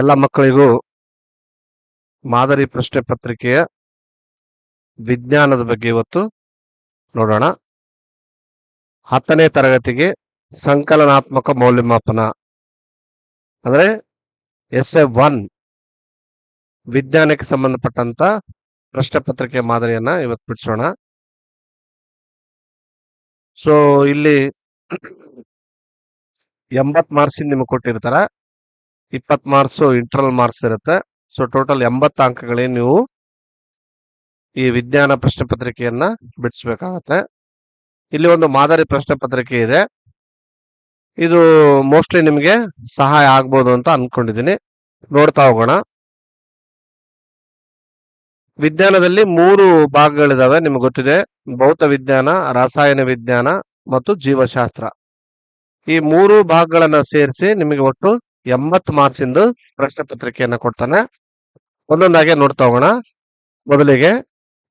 ಎಲ್ಲ ಮಕ್ಕಳಿಗೂ ಮಾದರಿ ಪ್ರಶ್ನೆ ಪತ್ರಿಕೆಯ ವಿಜ್ಞಾನದ ಬಗ್ಗೆ ಇವತ್ತು ನೋಡೋಣ. ಹತ್ತನೇ ತರಗತಿಗೆ ಸಂಕಲನಾತ್ಮಕ ಮೌಲ್ಯಮಾಪನ. ಅಂದ್ರೆ ಎಸ್ ಎ ಒನ್ ವಿಜ್ಞಾನಕ್ಕೆ ಸಂಬಂಧಪಟ್ಟಂತ ಪ್ರಶ್ನೆ ಪತ್ರಿಕೆಯ ಮಾದರಿಯನ್ನ ಇವತ್ತು ಬಿಡಿಸೋಣ. ಸೊ ಇಲ್ಲಿ ಎಂಬತ್ ಮಾರ್ಕ್ಸ್ ನಿಮಗೆ ಕೊಟ್ಟಿರ್ತಾರ. ಇಪ್ಪತ್ ಮಾರ್ಕ್ಸ್ ಇಂಟರ್ನಲ್ ಮಾರ್ಕ್ಸ್ ಇರುತ್ತೆ. ಸೊ ಟೋಟಲ್ ಎಂಬತ್ತು ಅಂಕಗಳೇ ನೀವು ಈ ವಿಜ್ಞಾನ ಪ್ರಶ್ನೆ ಪತ್ರಿಕೆಯನ್ನ ಬಿಡಿಸ್ಬೇಕಾಗತ್ತೆ. ಇಲ್ಲಿ ಒಂದು ಮಾದರಿ ಪ್ರಶ್ನೆ ಪತ್ರಿಕೆ ಇದೆ. ಇದು ಮೋಸ್ಟ್ಲಿ ನಿಮಗೆ ಸಹಾಯ ಆಗ್ಬೋದು ಅಂತ ಅನ್ಕೊಂಡಿದ್ದೀನಿ. ನೋಡ್ತಾ ಹೋಗೋಣ. ವಿಜ್ಞಾನದಲ್ಲಿ ಮೂರು ಭಾಗಗಳಿದಾವೆ ನಿಮ್ಗೆ ಗೊತ್ತಿದೆ. ಭೌತ ವಿಜ್ಞಾನ ರಾಸಾಯನ ವಿಜ್ಞಾನ ಮತ್ತು ಜೀವಶಾಸ್ತ್ರ. ಈ ಮೂರು ಭಾಗಗಳನ್ನ ಸೇರಿಸಿ ನಿಮಗೆ ಒಟ್ಟು ಎಂಬತ್ತು ಮಾರ್ಕ್ಸ್ ಇಂದು ಪ್ರಶ್ನೆ ಪತ್ರಿಕೆಯನ್ನ ಕೊಡ್ತಾನೆ. ಒಂದೊಂದಾಗೆ ನೋಡ್ತಾ ಹೋಗೋಣ. ಮೊದಲಿಗೆ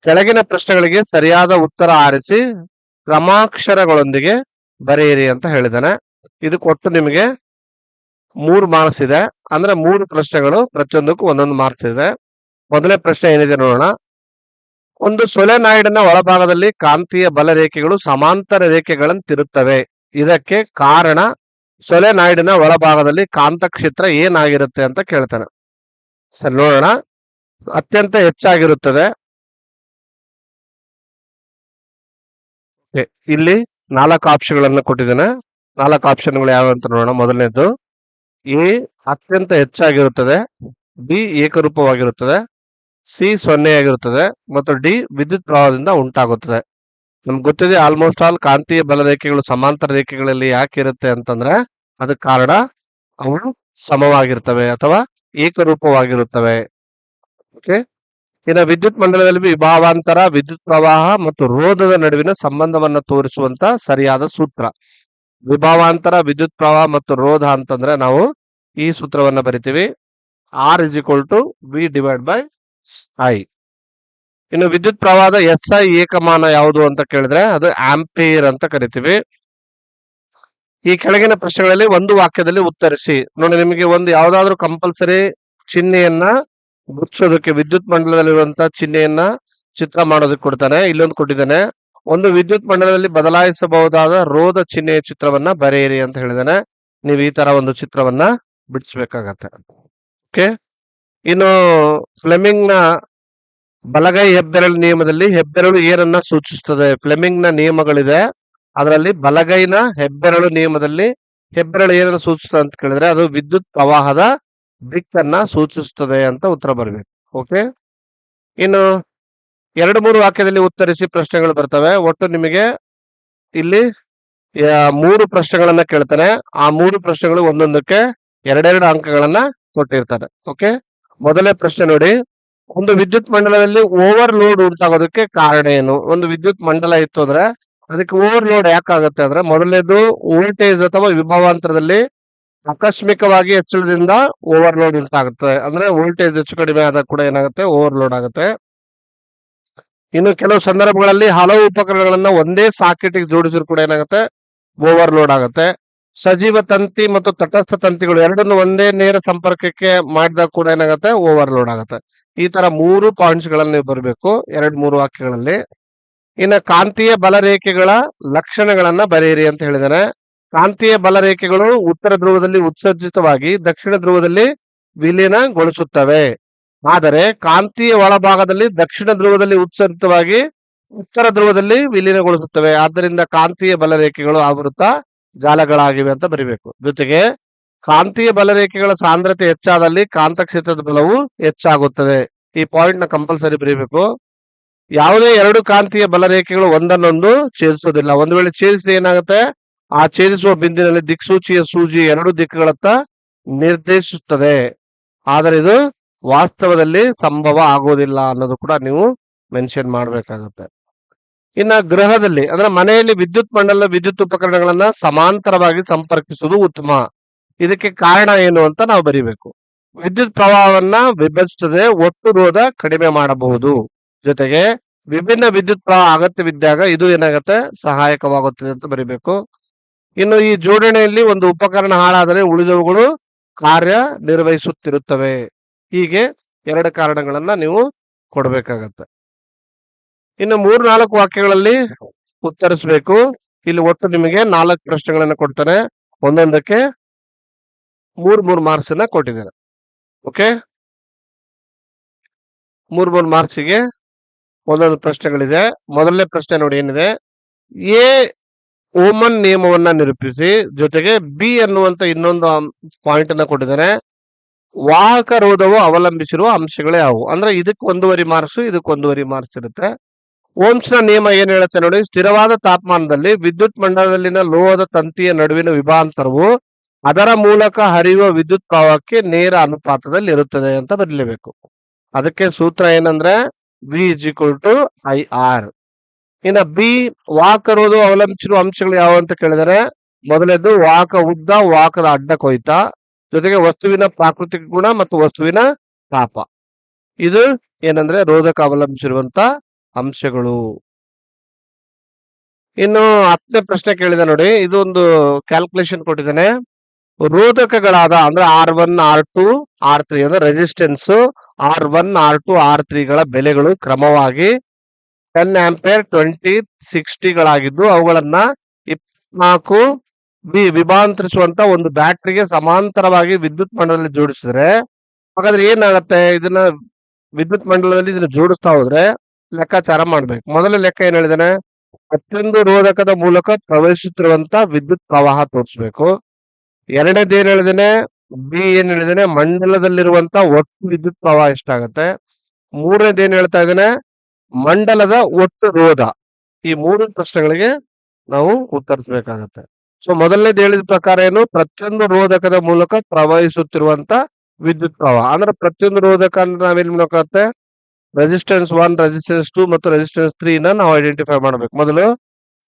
ಕೆಳಗಿನ ಪ್ರಶ್ನೆಗಳಿಗೆ ಸರಿಯಾದ ಉತ್ತರ ಆರಿಸಿ ಕ್ರಮಾಕ್ಷರಗಳೊಂದಿಗೆ ಬರೆಯಿರಿ ಅಂತ ಹೇಳಿದಾನೆ. ಇದು ಕೊಟ್ಟು ನಿಮಗೆ ಮೂರು ಮಾರ್ಕ್ಸ್ ಇದೆ. ಅಂದ್ರೆ ಮೂರು ಪ್ರಶ್ನೆಗಳು ಪ್ರತಿಯೊಂದಕ್ಕೂ ಒಂದೊಂದು ಮಾರ್ಕ್ಸ್ ಇದೆ. ಮೊದಲನೇ ಪ್ರಶ್ನೆ ಏನಿದೆ ನೋಡೋಣ. ಒಂದು ಸೊಲೆನಾಯ್ಡ್ನ ಒಳಭಾಗದಲ್ಲಿ ಕಾಂತೀಯ ಬಲ ರೇಖೆಗಳು ಸಮಾಂತರ ರೇಖೆಗಳಂತಿರುತ್ತವೆ. ಇದಕ್ಕೆ ಕಾರಣ ಸೊಲೆನಾಯ್ಡಿನ ಒಳಭಾಗದಲ್ಲಿ ಕಾಂತಕ್ಷೇತ್ರ ಏನಾಗಿರುತ್ತೆ ಅಂತ ಕೇಳ್ತಾನೆ. ಸರಿ ನೋಡೋಣ. ಅತ್ಯಂತ ಹೆಚ್ಚಾಗಿರುತ್ತದೆ. ಇಲ್ಲಿ ನಾಲ್ಕು ಆಪ್ಷನ್ಗಳನ್ನು ಕೊಟ್ಟಿದ್ದೇನೆ. ನಾಲ್ಕು ಆಪ್ಷನ್ಗಳು ಯಾವ ಅಂತ ನೋಡೋಣ. ಮೊದಲನೇದು, ಎ ಅತ್ಯಂತ ಹೆಚ್ಚಾಗಿರುತ್ತದೆ, ಬಿ ಏಕರೂಪವಾಗಿರುತ್ತದೆ, ಸಿ ಸೊನ್ನೆಯಾಗಿರುತ್ತದೆ, ಮತ್ತು ಡಿ ವಿದ್ಯುತ್ ಪ್ರವಾಹದಿಂದ ಉಂಟಾಗುತ್ತದೆ. ನಮ್ಗೆ ಗೊತ್ತಿದೆ ಆಲ್ಮೋಸ್ಟ್ ಆಲ್ ಕಾಂತೀಯ ಬಲರೇಖೆಗಳು ಸಮಾಂತರ ರೇಖೆಗಳಲ್ಲಿ ಯಾಕೆ ಇರುತ್ತೆ ಅಂತಂದ್ರೆ ಅದಕ್ಕೆ ಕಾರಣ ಅವು ಸಮವಾಗಿರ್ತವೆ ಅಥವಾ ಏಕರೂಪವಾಗಿರುತ್ತವೆ. ಓಕೆ ಇನ್ನು ವಿದ್ಯುತ್ ಮಂಡಲದಲ್ಲಿ ವಿಭಾವಾಂತರ, ವಿದ್ಯುತ್ ಪ್ರವಾಹ ಮತ್ತು ರೋಧದ ನಡುವಿನ ಸಂಬಂಧವನ್ನು ತೋರಿಸುವಂತ ಸರಿಯಾದ ಸೂತ್ರ. ವಿಭಾವಾಂತರ, ವಿದ್ಯುತ್ ಪ್ರವಾಹ ಮತ್ತು ರೋಧ ಅಂತಂದ್ರೆ ನಾವು ಈ ಸೂತ್ರವನ್ನು ಬರಿತೀವಿ. R is equal to V divide by I ಇನ್ನು ವಿದ್ಯುತ್ ಪ್ರವಾಹದ ಎಸ್ ಐ ಏಕಮಾನ ಯಾವುದು ಅಂತ ಕೇಳಿದ್ರೆ ಅದು ಆಂಪೇರ್ ಅಂತ ಕರಿತೀವಿ. ಈ ಕೆಳಗಿನ ಪ್ರಶ್ನೆಗಳಲ್ಲಿ ಒಂದು ವಾಕ್ಯದಲ್ಲಿ ಉತ್ತರಿಸಿ. ನೋಡಿ, ನಿಮಗೆ ಒಂದು ಯಾವ್ದಾದ್ರು ಕಂಪಲ್ಸರಿ ಚಿಹ್ನೆಯನ್ನ ಗುರ್ಸೋದಕ್ಕೆ ವಿದ್ಯುತ್ ಮಂಡಲದಲ್ಲಿರುವಂತಹ ಚಿಹ್ನೆಯನ್ನ ಚಿತ್ರ ಮಾಡೋದಕ್ಕೆ ಕೊಡ್ತಾನೆ. ಇಲ್ಲೊಂದು ಕೊಟ್ಟಿದ್ದಾನೆ. ಒಂದು ವಿದ್ಯುತ್ ಮಂಡಲದಲ್ಲಿ ಬದಲಾಯಿಸಬಹುದಾದ ರೋಧ ಚಿಹ್ನೆಯ ಚಿತ್ರವನ್ನ ಬರೆಯಿರಿ ಅಂತ ಹೇಳಿದಾನೆ. ನೀವು ಈ ತರ ಒಂದು ಚಿತ್ರವನ್ನ ಬಿಡಿಸ್ಬೇಕಾಗತ್ತೆ. ಓಕೆ? ಇನ್ನು ಫ್ಲೆಮಿಂಗ್ನ ಬಲಗೈ ಹೆಬ್ಬೆರಳು ನಿಯಮದಲ್ಲಿ ಹೆಬ್ಬೆರಳು ಏನನ್ನ ಸೂಚಿಸುತ್ತದೆ. ಫ್ಲೆಮಿಂಗ್ನ ನಿಯಮಗಳಿದೆ. ಅದರಲ್ಲಿ ಬಲಗೈನ ಹೆಬ್ಬೆರಳು ನಿಯಮದಲ್ಲಿ ಹೆಬ್ಬೆರಳು ಏನನ್ನ ಸೂಚಿಸುತ್ತದೆ ಅಂತ ಕೇಳಿದ್ರೆ ಅದು ವಿದ್ಯುತ್ ಪ್ರವಾಹದ ದಿಕ್ಕನ್ನ ಸೂಚಿಸುತ್ತದೆ ಅಂತ ಉತ್ತರ ಬರಬೇಕು. ಓಕೆ? ಇನ್ನು ಎರಡು ಮೂರು ವಾಕ್ಯದಲ್ಲಿ ಉತ್ತರಿಸಿ ಪ್ರಶ್ನೆಗಳು ಬರ್ತವೆ. ಒಟ್ಟು ನಿಮಗೆ ಇಲ್ಲಿ ಮೂರು ಪ್ರಶ್ನೆಗಳನ್ನ ಕೇಳ್ತಾನೆ. ಆ ಮೂರು ಪ್ರಶ್ನೆಗಳು ಒಂದೊಂದಕ್ಕೆ ಎರಡೆರಡು ಅಂಕಗಳನ್ನ ಕೊಟ್ಟಿರ್ತಾರೆ. ಓಕೆ? ಮೊದಲೇ ಪ್ರಶ್ನೆ ನೋಡಿ. ಒಂದು ವಿದ್ಯುತ್ ಮಂಡಲದಲ್ಲಿ ಓವರ್ ಲೋಡ್ ಉಂಟಾಗೋದಕ್ಕೆ ಕಾರಣ ಏನು? ಒಂದು ವಿದ್ಯುತ್ ಮಂಡಲ ಇತ್ತು ಅಂದ್ರೆ ಅದಕ್ಕೆ ಓವರ್ಲೋಡ್ ಯಾಕಾಗುತ್ತೆ ಅಂದ್ರೆ ಮೊದಲನೇದು ವೋಲ್ಟೇಜ್ ಅಥವಾ ವಿಭವಾಂತರದಲ್ಲಿ ಆಕಸ್ಮಿಕವಾಗಿ ಹೆಚ್ಚಳದಿಂದ ಓವರ್ ಲೋಡ್ ಉಂಟಾಗುತ್ತೆ. ಅಂದ್ರೆ ವೋಲ್ಟೇಜ್ ಹೆಚ್ಚು ಕಡಿಮೆ ಆದಾಗ ಕೂಡ ಏನಾಗುತ್ತೆ? ಓವರ್ ಲೋಡ್ ಆಗುತ್ತೆ. ಇನ್ನು ಕೆಲವು ಸಂದರ್ಭಗಳಲ್ಲಿ ಹಲವು ಉಪಕರಣಗಳನ್ನ ಒಂದೇ ಸಾಕೆಟ್ಗೆ ಜೋಡಿಸಿದ್ರು ಕೂಡ ಏನಾಗುತ್ತೆ? ಓವರ್ ಲೋಡ್ ಆಗುತ್ತೆ. ಸಜೀವ ತಂತಿ ಮತ್ತು ತಟಸ್ಥ ತಂತಿಗಳು ಎರಡನ್ನು ಒಂದೇ ನೇರ ಸಂಪರ್ಕಕ್ಕೆ ಮಾಡಿದಾಗ ಕೂಡ ಏನಾಗುತ್ತೆ? ಓವರ್ಲೋಡ್ ಆಗುತ್ತೆ. ಈ ತರ ಮೂರು ಪಾಯಿಂಟ್ಸ್ ಗಳನ್ನ ನೀವು ಬರಬೇಕು. ಎರಡ್, ಮೂರು ವಾಕ್ಯಗಳಲ್ಲಿ. ಇನ್ನು ಕಾಂತೀಯ ಬಲರೇಖೆಗಳ ಲಕ್ಷಣಗಳನ್ನ ಬರೆಯಿರಿ ಅಂತ ಹೇಳಿದಾರೆ. ಕಾಂತೀಯ ಬಲರೇಖೆಗಳು ಉತ್ತರ ಧ್ರುವದಲ್ಲಿ ಉತ್ಸರ್ಜಿತವಾಗಿ ದಕ್ಷಿಣ ಧ್ರುವದಲ್ಲಿ ವಿಲೀನಗೊಳಿಸುತ್ತವೆ. ಆದರೆ ಕಾಂತೀಯ ಒಳಭಾಗದಲ್ಲಿ ದಕ್ಷಿಣ ಧ್ರುವದಲ್ಲಿ ಉತ್ಸರ್ಜಿತವಾಗಿ ಉತ್ತರ ಧ್ರುವದಲ್ಲಿ ವಿಲೀನಗೊಳಿಸುತ್ತವೆ. ಆದ್ದರಿಂದ ಕಾಂತೀಯ ಬಲರೇಖೆಗಳು ಆವೃತ್ತ ಜಾಲಗಳಾಗಿವೆ ಅಂತ ಬರಿಬೇಕು. ಜೊತೆಗೆ ಕಾಂತೀಯ ಬಲರೇಖೆಗಳ ಸಾಂದ್ರತೆ ಹೆಚ್ಚಾದಲ್ಲಿ ಕಾಂತಕ್ಷೇತ್ರದ ಬಲವು ಹೆಚ್ಚಾಗುತ್ತದೆ. ಈ ಪಾಯಿಂಟ್ನ ಕಂಪಲ್ಸರಿ ಬರೀಬೇಕು. ಯಾವುದೇ ಎರಡು ಕಾಂತೀಯ ಬಲರೇಖೆಗಳು ಒಂದನ್ನೊಂದು ಛೇದಿಸೋದಿಲ್ಲ. ಒಂದು ವೇಳೆ ಛೇದಿಸಿದ ಏನಾಗುತ್ತೆ? ಆ ಛೇದಿಸುವ ಬಿಂದಿನಲ್ಲಿ ದಿಕ್ಸೂಚಿಯ ಸೂಜಿ ಎರಡು ದಿಕ್ಕುಗಳತ್ತ ನಿರ್ದೇಶಿಸುತ್ತದೆ. ಆದರೆ ಇದು ವಾಸ್ತವದಲ್ಲಿ ಸಂಭವ ಆಗೋದಿಲ್ಲ ಅನ್ನೋದು ಕೂಡ ನೀವು ಮೆನ್ಷನ್ ಮಾಡ್ಬೇಕಾಗತ್ತೆ. ಇನ್ನ ಗೃಹದಲ್ಲಿ, ಅಂದ್ರೆ ಮನೆಯಲ್ಲಿ ವಿದ್ಯುತ್ ಮಂಡಲ, ವಿದ್ಯುತ್ ಉಪಕರಣಗಳನ್ನ ಸಮಾಂತರವಾಗಿ ಸಂಪರ್ಕಿಸುವುದು ಉತ್ತಮ. ಇದಕ್ಕೆ ಕಾರಣ ಏನು ಅಂತ ನಾವು ಬರಿಬೇಕು. ವಿದ್ಯುತ್ ಪ್ರವಾಹವನ್ನ ವಿಭಜಿಸದೆ ಒಟ್ಟು ರೋಧ ಕಡಿಮೆ ಮಾಡಬಹುದು. ಜೊತೆಗೆ ವಿಭಿನ್ನ ವಿದ್ಯುತ್ ಪ್ರವಾಹ ಅಗತ್ಯವಿದ್ದಾಗ ಇದು ಏನಾಗುತ್ತೆ? ಸಹಾಯಕವಾಗುತ್ತದೆ ಅಂತ ಬರಿಬೇಕು. ಇನ್ನು ಈ ಜೋಡಣೆಯಲ್ಲಿ ಒಂದು ಉಪಕರಣ ಹಾಳಾದರೆ ಉಳಿದವುಗಳು ಕಾರ್ಯ ನಿರ್ವಹಿಸುತ್ತಿರುತ್ತವೆ ಹೀಗೆ ಎರಡು ಕಾರಣಗಳನ್ನ ನೀವು ಕೊಡಬೇಕಾಗತ್ತೆ. ಇನ್ನು ಮೂರ್ ನಾಲ್ಕು ವಾಕ್ಯಗಳಲ್ಲಿ ಉತ್ತರಿಸಬೇಕು. ಇಲ್ಲಿ ಒಟ್ಟು ನಿಮಗೆ ನಾಲ್ಕು ಪ್ರಶ್ನೆಗಳನ್ನ ಕೊಡ್ತಾರೆ ಒಂದೊಂದಕ್ಕೆ ಮೂರ್ ಮೂರ್ ಮಾರ್ಕ್ಸ್ ಅನ್ನ ಕೊಟ್ಟಿದ್ದಾರೆ ಓಕೆ ಮೂರ್ ಮೂರ್ ಮಾರ್ಕ್ಸಿಗೆ ಒಂದೊಂದು ಪ್ರಶ್ನೆಗಳಿದೆ. ಮೊದಲನೇ ಪ್ರಶ್ನೆ ನೋಡಿ ಏನಿದೆ? ಎ ಓಮನ್ ನಿಯಮವನ್ನ ನಿರೂಪಿಸಿ. ಜೊತೆಗೆ ಬಿ ಅನ್ನುವಂತ ಇನ್ನೊಂದು ಪಾಯಿಂಟ್ ಅನ್ನ ಕೊಟ್ಟಿದ್ದಾರೆ ವಾಹಕ ರೋಧವು ಅವಲಂಬಿಸಿರುವ ಅಂಶಗಳೇ ಯಾವುವು ಅಂದ್ರೆ ಇದಕ್ಕೆ ಒಂದೂವರೆ ಮಾರ್ಕ್ಸ್ ಇದಕ್ಕೆ ಒಂದೂವರೆ ಮಾರ್ಕ್ಸ್ ಇರುತ್ತೆ. ಓಮ್ಸ್ನ ನಿಯಮ ಏನ್ ಹೇಳುತ್ತೆ ನೋಡಿ, ಸ್ಥಿರವಾದ ತಾಪಮಾನದಲ್ಲಿ ವಿದ್ಯುತ್ ಮಂಡಲದಲ್ಲಿನ ಲೋಹದ ತಂತಿಯ ನಡುವಿನ ವಿಭಾಂತರವು ಅದರ ಮೂಲಕ ಹರಿಯುವ ವಿದ್ಯುತ್ ಪ್ರವಾಹಕ್ಕೆ ನೇರ ಅನುಪಾತದಲ್ಲಿ ಇರುತ್ತದೆ ಅಂತ ಬರಲೇಬೇಕು. ಅದಕ್ಕೆ ಸೂತ್ರ ಏನಂದ್ರೆ V is equal to I R ಇನ್ನ ಬಿ ವಾಕ್ ರೋಧ ಅವಲಂಬಿಸಿರುವ ಅಂಶಗಳು ಯಾವ ಅಂತ ಕೇಳಿದರೆ, ಮೊದಲನೇದು ವಾಕ ಉದ್ದ, ವಾಕದ ಅಡ್ಡ ಕೊಯ್ತ, ಜೊತೆಗೆ ವಸ್ತುವಿನ ಪ್ರಾಕೃತಿಕ ಗುಣ ಮತ್ತು ವಸ್ತುವಿನ ತಾಪ. ಇದು ಏನಂದ್ರೆ ರೋಧಕ ಅವಲಂಬಿಸಿರುವಂತ ಅಂಶಗಳು. ಇನ್ನು ಹತ್ತನೇ ಪ್ರಶ್ನೆ ಕೇಳಿದೆ ನೋಡಿ. ಇದು ಒಂದು ಕ್ಯಾಲ್ಕುಲೇಷನ್ ಕೊಟ್ಟಿದ್ದಾನೆ. ರೋಧಕಗಳಾದ ಅಂದ್ರೆ R one R two R three ಅಂದ್ರೆ resistance R one R two ಆರ್ಗಳ ಬೆಲೆಗಳು ಕ್ರಮವಾಗಿ ಟೆನ್ ಆಂಪೇರ್ ಟ್ವೆಂಟಿ ಸಿಕ್ಸ್ಟಿಗಳಾಗಿದ್ದು ಅವುಗಳನ್ನ ಇಪ್ಪತ್ನಾಲ್ಕು ಬಿ ವಿಭಾಂತರಿಸುವಂತ ಒಂದು ಬ್ಯಾಟ್ರಿಗೆ ಸಮಾಂತರವಾಗಿ ವಿದ್ಯುತ್ ಮಂಡಲದಲ್ಲಿ ಜೋಡಿಸಿದ್ರೆ, ಹಾಗಾದ್ರೆ ಏನಾಗತ್ತೆ ಇದನ್ನ ವಿದ್ಯುತ್ ಮಂಡಲದಲ್ಲಿ ಇದನ್ನ ಜೋಡಿಸ್ತಾ ಹೋದ್ರೆ ಲೆಕ್ಕಾಚಾರ ಮಾಡ್ಬೇಕು. ಮೊದಲ ಲೆಕ್ಕ ಏನ್ ಹೇಳಿದಾನೆ? ಪ್ರತಿಯೊಂದು ರೋಧಕದ ಮೂಲಕ ಪ್ರವೇಶಿಸುತ್ತಿರುವಂತ ವಿದ್ಯುತ್ ಪ್ರವಾಹ ತೋರಿಸ್ಬೇಕು. ಎರಡನೇದು ಏನ್ ಹೇಳಿದಾನೆ? ಬಿ ಏನ್ ಹೇಳಿದಾನೆ? ಮಂಡಲದಲ್ಲಿರುವಂತ ಒಟ್ಟು ವಿದ್ಯುತ್ ಪ್ರವಾಹ ಎಷ್ಟಾಗತ್ತೆ? ಮೂರನೇದು ಏನ್ ಹೇಳ್ತಾ ಇದ್ದಾನೆ ಮಂಡಲದ ಒಟ್ಟು ರೋಧ. ಈ ಮೂರು ಪ್ರಶ್ನೆಗಳಿಗೆ ನಾವು ಉತ್ತರಿಸಬೇಕಾಗತ್ತೆ. ಸೊ, ಮೊದಲನೇದು ಹೇಳಿದ ಪ್ರಕಾರ ಏನು? ಪ್ರತಿಯೊಂದು ರೋಧಕದ ಮೂಲಕ ಪ್ರವಹಿಸುತ್ತಿರುವಂತ ವಿದ್ಯುತ್ ಪ್ರವಾಹ. ಅಂದ್ರೆ ಪ್ರತಿಯೊಂದು ರೋಧಕ ಅಂದ್ರೆ ನಾವೇನ್ ಮಾಡಬೇಕಾಗತ್ತೆ? ರೆಸಿಸ್ಟೆನ್ಸ್ ಒನ್ ರೆಸಿಸ್ಟೆನ್ಸ್ ಟೂ ಮತ್ತು ರೆಸಿಸ್ಟೆನ್ಸ್ ತ್ರೀ ನಾವು ಐಡೆಂಟಿಫೈ ಮಾಡಬೇಕು. ಮೊದಲು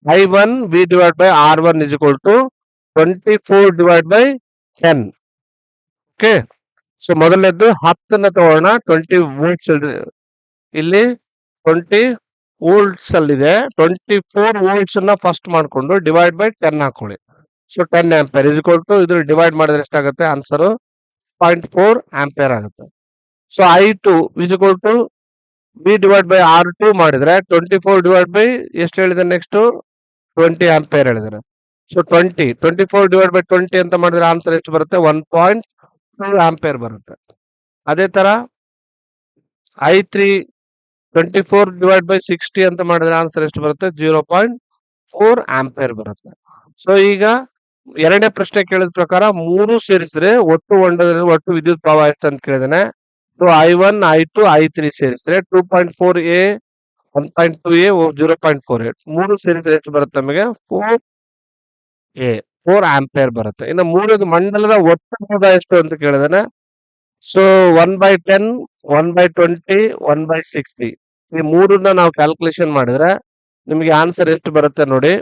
I one V divide by R one is equal to twenty four divide by ten okay so ಮೊದಲನೇದು ಹತ್ತನ್ನ ತಗೋಣ. ಟ್ವೆಂಟಿ ವೋಲ್ಟ್ಸ್ ಇಲ್ಲಿ ಟ್ವೆಂಟಿ ವೋಲ್ಟ್ಸ್ ಅಲ್ಲಿದೆ ಟ್ವೆಂಟಿ ಫೋರ್ ವೋಲ್ಟ್ಸ್ ಅನ್ನ ಫಸ್ಟ್ ಮಾಡಿಕೊಂಡು ಡಿವೈಡ್ ಬೈ ಟೆನ್ ಹಾಕೊಳ್ಳಿ. So ten ampere is to ಇದ್ರ divide ಮಾಡಿದ್ರೆ ಎಷ್ಟಾಗುತ್ತೆ? ಆನ್ಸರ್ ಪಾಯಿಂಟ್ ಫೋರ್ ಆಂಪೇರ್ ಆಗುತ್ತೆ. So I two is to V divide by R two ಮಾಡಿದ್ರೆ ಟ್ವೆಂಟಿ ಫೋರ್ ಡಿವೈಡ್ ಬೈ ಎಷ್ಟು ಹೇಳಿದೆ ನೆಕ್ಸ್ಟ್ ಟ್ವೆಂಟಿ ಆಂಪೇರ್ ಹೇಳಿದಾರೆ so twenty twenty four divide by twenty ಅಂತ ಮಾಡಿದ್ರೆ ಆನ್ಸರ್ ಎಷ್ಟು ಬರುತ್ತೆ? ಒನ್ ಪಾಯಿಂಟ್ ಟೂ ಆಂಪೇರ್ ಬರುತ್ತೆ. ಅದೇ ತರ I three twenty four divide by sixty ಅಂತ ಮಾಡಿದ್ರೆ ಆನ್ಸರ್ ಎಷ್ಟು ಬರುತ್ತೆ? ಜೀರೋ ಪಾಯಿಂಟ್ ಫೋರ್ ಆಂಪೇರ್ ಬರುತ್ತೆ. ಸೊ ಈಗ ಎರಡನೇ ಪ್ರಶ್ನೆ ಕೇಳಿದ ಪ್ರಕಾರ ಮೂರು ಸೇರಿಸಿದ್ರೆ ಒಟ್ಟು ಹೊಂಡದಲ್ಲಿ ಒಟ್ಟು ವಿದ್ಯುತ್ ಪ್ರವಾಹ ಎಷ್ಟು ಅಂತ ಕೇಳಿದಾನೆ? So I one I two I three ಸೇರಿಸಿದ್ರೆ two point four A one point two A zero point four eight ಮೂರು ಸೇರಿಸಿದ್ರೆ ಎಷ್ಟು ಬರುತ್ತೆ ನಮಗೆ? ಫೋರ್ ಎ ಫೋರ್ ಆಂಪೇರ್ ಬರುತ್ತೆ. ಇನ್ನು ಮೂರದು ಮಂಡಲದ ಒಟ್ಟು ರೋಧ ಎಷ್ಟು ಅಂತ ಕೇಳಿದಾನೆ? So one by ten one by twenty one by sixty ಈ ಮೂರನ್ನ ನಾವು ಕ್ಯಾಲ್ಕುಲೇಷನ್ ಮಾಡಿದ್ರೆ ನಿಮಗೆ ಆನ್ಸರ್ ಎಷ್ಟು ಬರುತ್ತೆ ನೋಡಿ.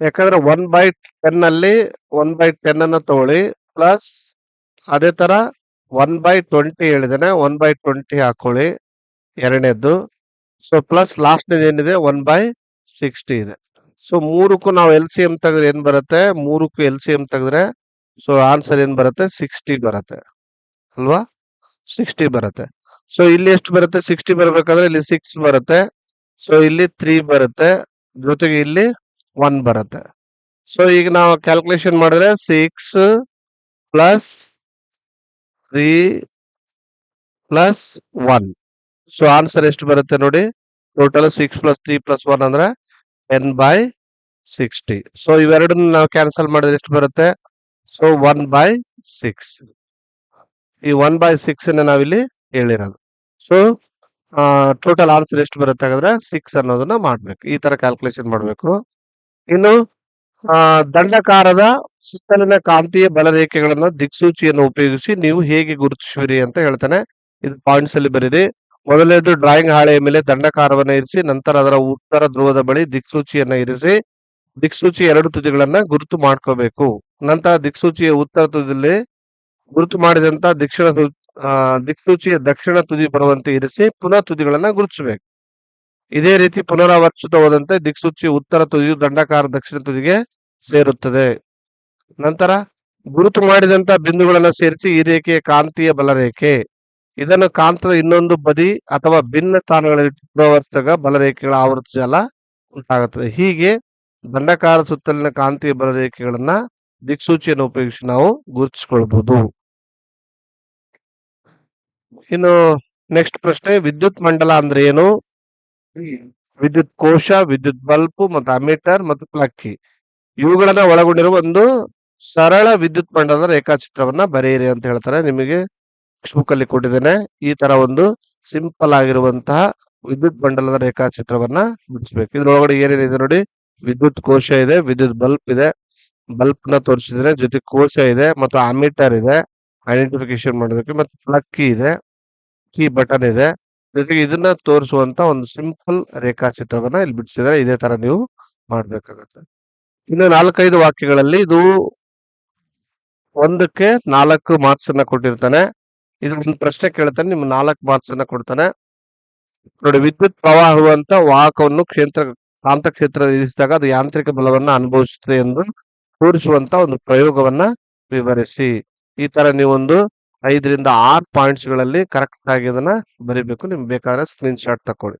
ಯಾಕಂದ್ರೆ ಒನ್ ಬೈ ಟೆನ್ ಅಲ್ಲಿ ಒನ್ ಬೈ ಟೆನ್ ಅನ್ನ ತಗೊಳ್ಳಿ ಪ್ಲಸ್ ಅದೇ ತರ ಒನ್ ಬೈ ಟ್ವೆಂಟಿ ಹೇಳಿದ್ದೇನೆ, ಒನ್ ಬೈ ಟ್ವೆಂಟಿ ಹಾಕೊಳ್ಳಿ, ಎರಡನೇದ್ದು. ಸೊ ಪ್ಲಸ್ ಲಾಸ್ಟ್ನೇದು ಏನಿದೆ? ಒನ್ ಬೈ ಸಿಕ್ಸ್ಟಿ ಇದೆ. ಸೊ ಮೂರಕ್ಕೂ ನಾವು ಎಲ್ ಸಿ ಎಂ ತೆಗೆದ್ರೆ ಏನು ಬರುತ್ತೆ? ಮೂರಕ್ಕೂ ಎಲ್ ಸಿ ಎಂ ತೆಗೆದ್ರೆ ಸೊ ಆನ್ಸರ್ ಏನು ಬರುತ್ತೆ? ಸಿಕ್ಸ್ಟಿ ಬರುತ್ತೆ. ಅಲ್ವಾ? ಸಿಕ್ಸ್ಟಿ ಬರುತ್ತೆ. ಸೊ ಇಲ್ಲಿ ಎಷ್ಟು ಬರುತ್ತೆ? ಸಿಕ್ಸ್ಟಿ ಬರಬೇಕಾದ್ರೆ ಇಲ್ಲಿ ಸಿಕ್ಸ್ ಬರುತ್ತೆ. ಸೊ ಇಲ್ಲಿ ತ್ರೀ ಬರುತ್ತೆ. ಜೊತೆಗೆ ಇಲ್ಲಿ ಒನ್ ಬರುತ್ತೆ. ಸೊ ಈಗ ನಾವು ಕ್ಯಾಲ್ಕುಲೇಷನ್ ಮಾಡಿದ್ರೆ six plus three plus one so answer ಎಷ್ಟು ಬರುತ್ತೆ ನೋಡಿ. Total six plus three plus one ಅಂದ್ರೆ ಟೆನ್ ಬೈ ಸಿಕ್ಸ್ಟಿ ಸೊ ಇವೆರಡನ್ನ ನಾವು ಕ್ಯಾನ್ಸಲ್ ಮಾಡಿದ್ರೆ ಎಷ್ಟು ಬರುತ್ತೆ? ಸೊ ಒನ್ ಬೈ ಸಿಕ್ಸ್ ಈ ಒನ್ ಬೈ ಸಿಕ್ಸ್ ನಾವಿಲ್ಲಿ ಹೇಳಿರೋದು. ಸೊ ಟೋಟಲ್ ಆನ್ಸರ್ ಎಷ್ಟು ಬರುತ್ತೆ ಹಾಗಾದ್ರೆ ಸಿಕ್ಸ್ ಅನ್ನೋದನ್ನ ಮಾಡ್ಬೇಕು. ಈ ತರ ಕ್ಯಾಲ್ಕುಲೇಷನ್ ಮಾಡ್ಬೇಕು. ಇನ್ನು ಆ, ದಂಡಕಾರದ ಸುತ್ತಲಿನ ಕಾಂತೀಯ ಬಲರೇಖೆಗಳನ್ನ ದಿಕ್ಸೂಚಿಯನ್ನು ಉಪಯೋಗಿಸಿ ನೀವು ಹೇಗೆ ಗುರುತಿಸುವಿರಿ ಅಂತ ಹೇಳ್ತಾನೆ. ಇದು ಪಾಯಿಂಟ್ಸ್ ಅಲ್ಲಿ ಬರೀರಿ ಮೊದಲನೇದು ಡ್ರಾಯಿಂಗ್ ಹಾಳೆಯ ಮೇಲೆ ದಂಡಕಾರವನ್ನ ಇರಿಸಿ ನಂತರ ಅದರ ಉತ್ತರ ಧ್ರುವದ ಬಳಿ ದಿಕ್ಸೂಚಿಯನ್ನ ಇರಿಸಿ ದಿಕ್ಸೂಚಿ ಎರಡು ತುದಿಗಳನ್ನ ಗುರುತು ಮಾಡ್ಕೋಬೇಕು. ನಂತರ ದಿಕ್ಸೂಚಿಯ ಉತ್ತರ ತುದಿಯಲ್ಲಿ ಗುರುತು ಮಾಡಿದಂತ ದಕ್ಷಿಣ ದಿಕ್ಸೂಚಿಯ ದಕ್ಷಿಣ ತುದಿ ಬರುವಂತೆ ಇರಿಸಿ ಪುನಃ ತುದಿಗಳನ್ನ ಗುರುತಿಸಬೇಕು. ಇದೇ ರೀತಿ ಪುನರಾವರ್ತಿತವಾದಂತೆ ದಿಕ್ಸೂಚಿ ಉತ್ತರ ತುದಿಯು ದಂಡಕಾರ ದಕ್ಷಿಣ ತುದಿಗೆ ಸೇರುತ್ತದೆ. ನಂತರ ಗುರುತು ಮಾಡಿದಂತ ಬಿಂದುಗಳನ್ನು ಸೇರಿಸಿ ಈ ರೇಖೆಯ ಕಾಂತೀಯ ಬಲರೇಖೆ. ಇದನ್ನು ಕಾಂತದ ಇನ್ನೊಂದು ಬದಿ ಅಥವಾ ಭಿನ್ನ ಸ್ಥಾನಗಳಲ್ಲಿ ಪ್ರವರ್ತಕ ಬಲರೇಖೆಗಳ ಆವೃತ್ತ ಜಾಲ ಉಂಟಾಗುತ್ತದೆ. ಹೀಗೆ ದಂಡಕಾರ ಸುತ್ತಲಿನ ಕಾಂತೀಯ ಬಲರೇಖೆಗಳನ್ನ ದಿಕ್ಸೂಚಿಯನ್ನು ಉಪಯೋಗಿಸಿ ನಾವು ಗುರುತಿಸಿಕೊಳ್ಬಹುದು. ಇನ್ನು ನೆಕ್ಸ್ಟ್ ಪ್ರಶ್ನೆ, ವಿದ್ಯುತ್ ಮಂಡಲ ಅಂದ್ರೆ ಏನು? ವಿದ್ಯುತ್ ಕೋಶ, ವಿದ್ಯುತ್ ಬಲ್ಬ್ ಮತ್ತು ಅಮೀಟರ್ ಮತ್ತು ಪ್ಲಕ್ಕಿ. ಇವುಗಳನ್ನ ಒಳಗೊಂಡಿರುವ ಒಂದು ಸರಳ ವಿದ್ಯುತ್ ಮಂಡಲದ ರೇಖಾಚಿತ್ರವನ್ನ ಬರೆಯಿರಿ ಅಂತ ಹೇಳ್ತಾರೆ. ನಿಮಗೆ ಬುಕ್ ಅಲ್ಲಿ ಕೊಟ್ಟಿದ್ದೇನೆ. ಈ ತರ ಒಂದು ಸಿಂಪಲ್ ಆಗಿರುವಂತಹ ವಿದ್ಯುತ್ ಮಂಡಲದ ರೇಖಾಚಿತ್ರವನ್ನ ಬಿಡಿಸ್ಬೇಕು. ಇದ್ರೊಳಗಡೆ ಏನೇನಿದೆ ನೋಡಿ? ವಿದ್ಯುತ್ ಕೋಶ ಇದೆ, ವಿದ್ಯುತ್ ಬಲ್ಬ್ ಇದೆ. ಬಲ್ಬ್ನ ತೋರಿಸಿದ್ರೆ ಜೊತೆ ಕೋಶ ಇದೆ ಮತ್ತು ಅಮೀಟರ್ ಇದೆ. ಐಡೆಂಟಿಫಿಕೇಶನ್ ಮಾಡೋದಕ್ಕೆ ಮತ್ತು ಪ್ಲಗ್ ಇದೆ. ಕೀ ಬಟನ್ ಇದೆ. ಜೊತೆಗೆ ಇದನ್ನ ತೋರಿಸುವಂತ ಒಂದು ಸಿಂಪಲ್ ರೇಖಾಚಿತ್ರವನ್ನ ಇಲ್ಲಿ ಬಿಡಿಸಿದ್ರೆ ಇದೇ ತರ ನೀವು ಮಾಡ್ಬೇಕಾಗತ್ತೆ. ಇನ್ನು ನಾಲ್ಕೈದು ವಾಕ್ಯಗಳಲ್ಲಿ ಇದು ಒಂದಕ್ಕೆ ನಾಲ್ಕು ಮಾರ್ಕ್ಸ್ ಅನ್ನ ಕೊಟ್ಟಿರ್ತಾನೆ. ಇದು ಒಂದು ಪ್ರಶ್ನೆ ಕೇಳ್ತಾನೆ, ನಿಮ್ಗೆ ನಾಲ್ಕು ಮಾರ್ಕ್ಸ್ ಅನ್ನ ಕೊಡ್ತಾನೆ. ನೋಡಿ, ವಿದ್ಯುತ್ ಪ್ರವಾಹವಂತ ವಾಹಕವನ್ನು ಕ್ಷೇತ್ರ, ಕಾಂತ ಕ್ಷೇತ್ರ ಇರಿಸಿದಾಗ ಅದು ಯಾಂತ್ರಿಕ ಬಲವನ್ನ ಅನುಭವಿಸುತ್ತದೆ ಎಂದು ತೋರಿಸುವಂತ ಒಂದು ಪ್ರಯೋಗವನ್ನ ವಿವರಿಸಿ. ಈ ತರ ನೀವೊಂದು ಐದರಿಂದ ಆರು ಪಾಯಿಂಟ್ಸ್ಗಳಲ್ಲಿ ಕರೆಕ್ಟ್ ಆಗಿ ಅದನ್ನ ಬರಿಬೇಕು. ನಿಮ್ಗೆ ಬೇಕಾದ್ರೆ ಸ್ಕ್ರೀನ್ ಶಾಟ್ ತಕೊಳ್ಳಿ.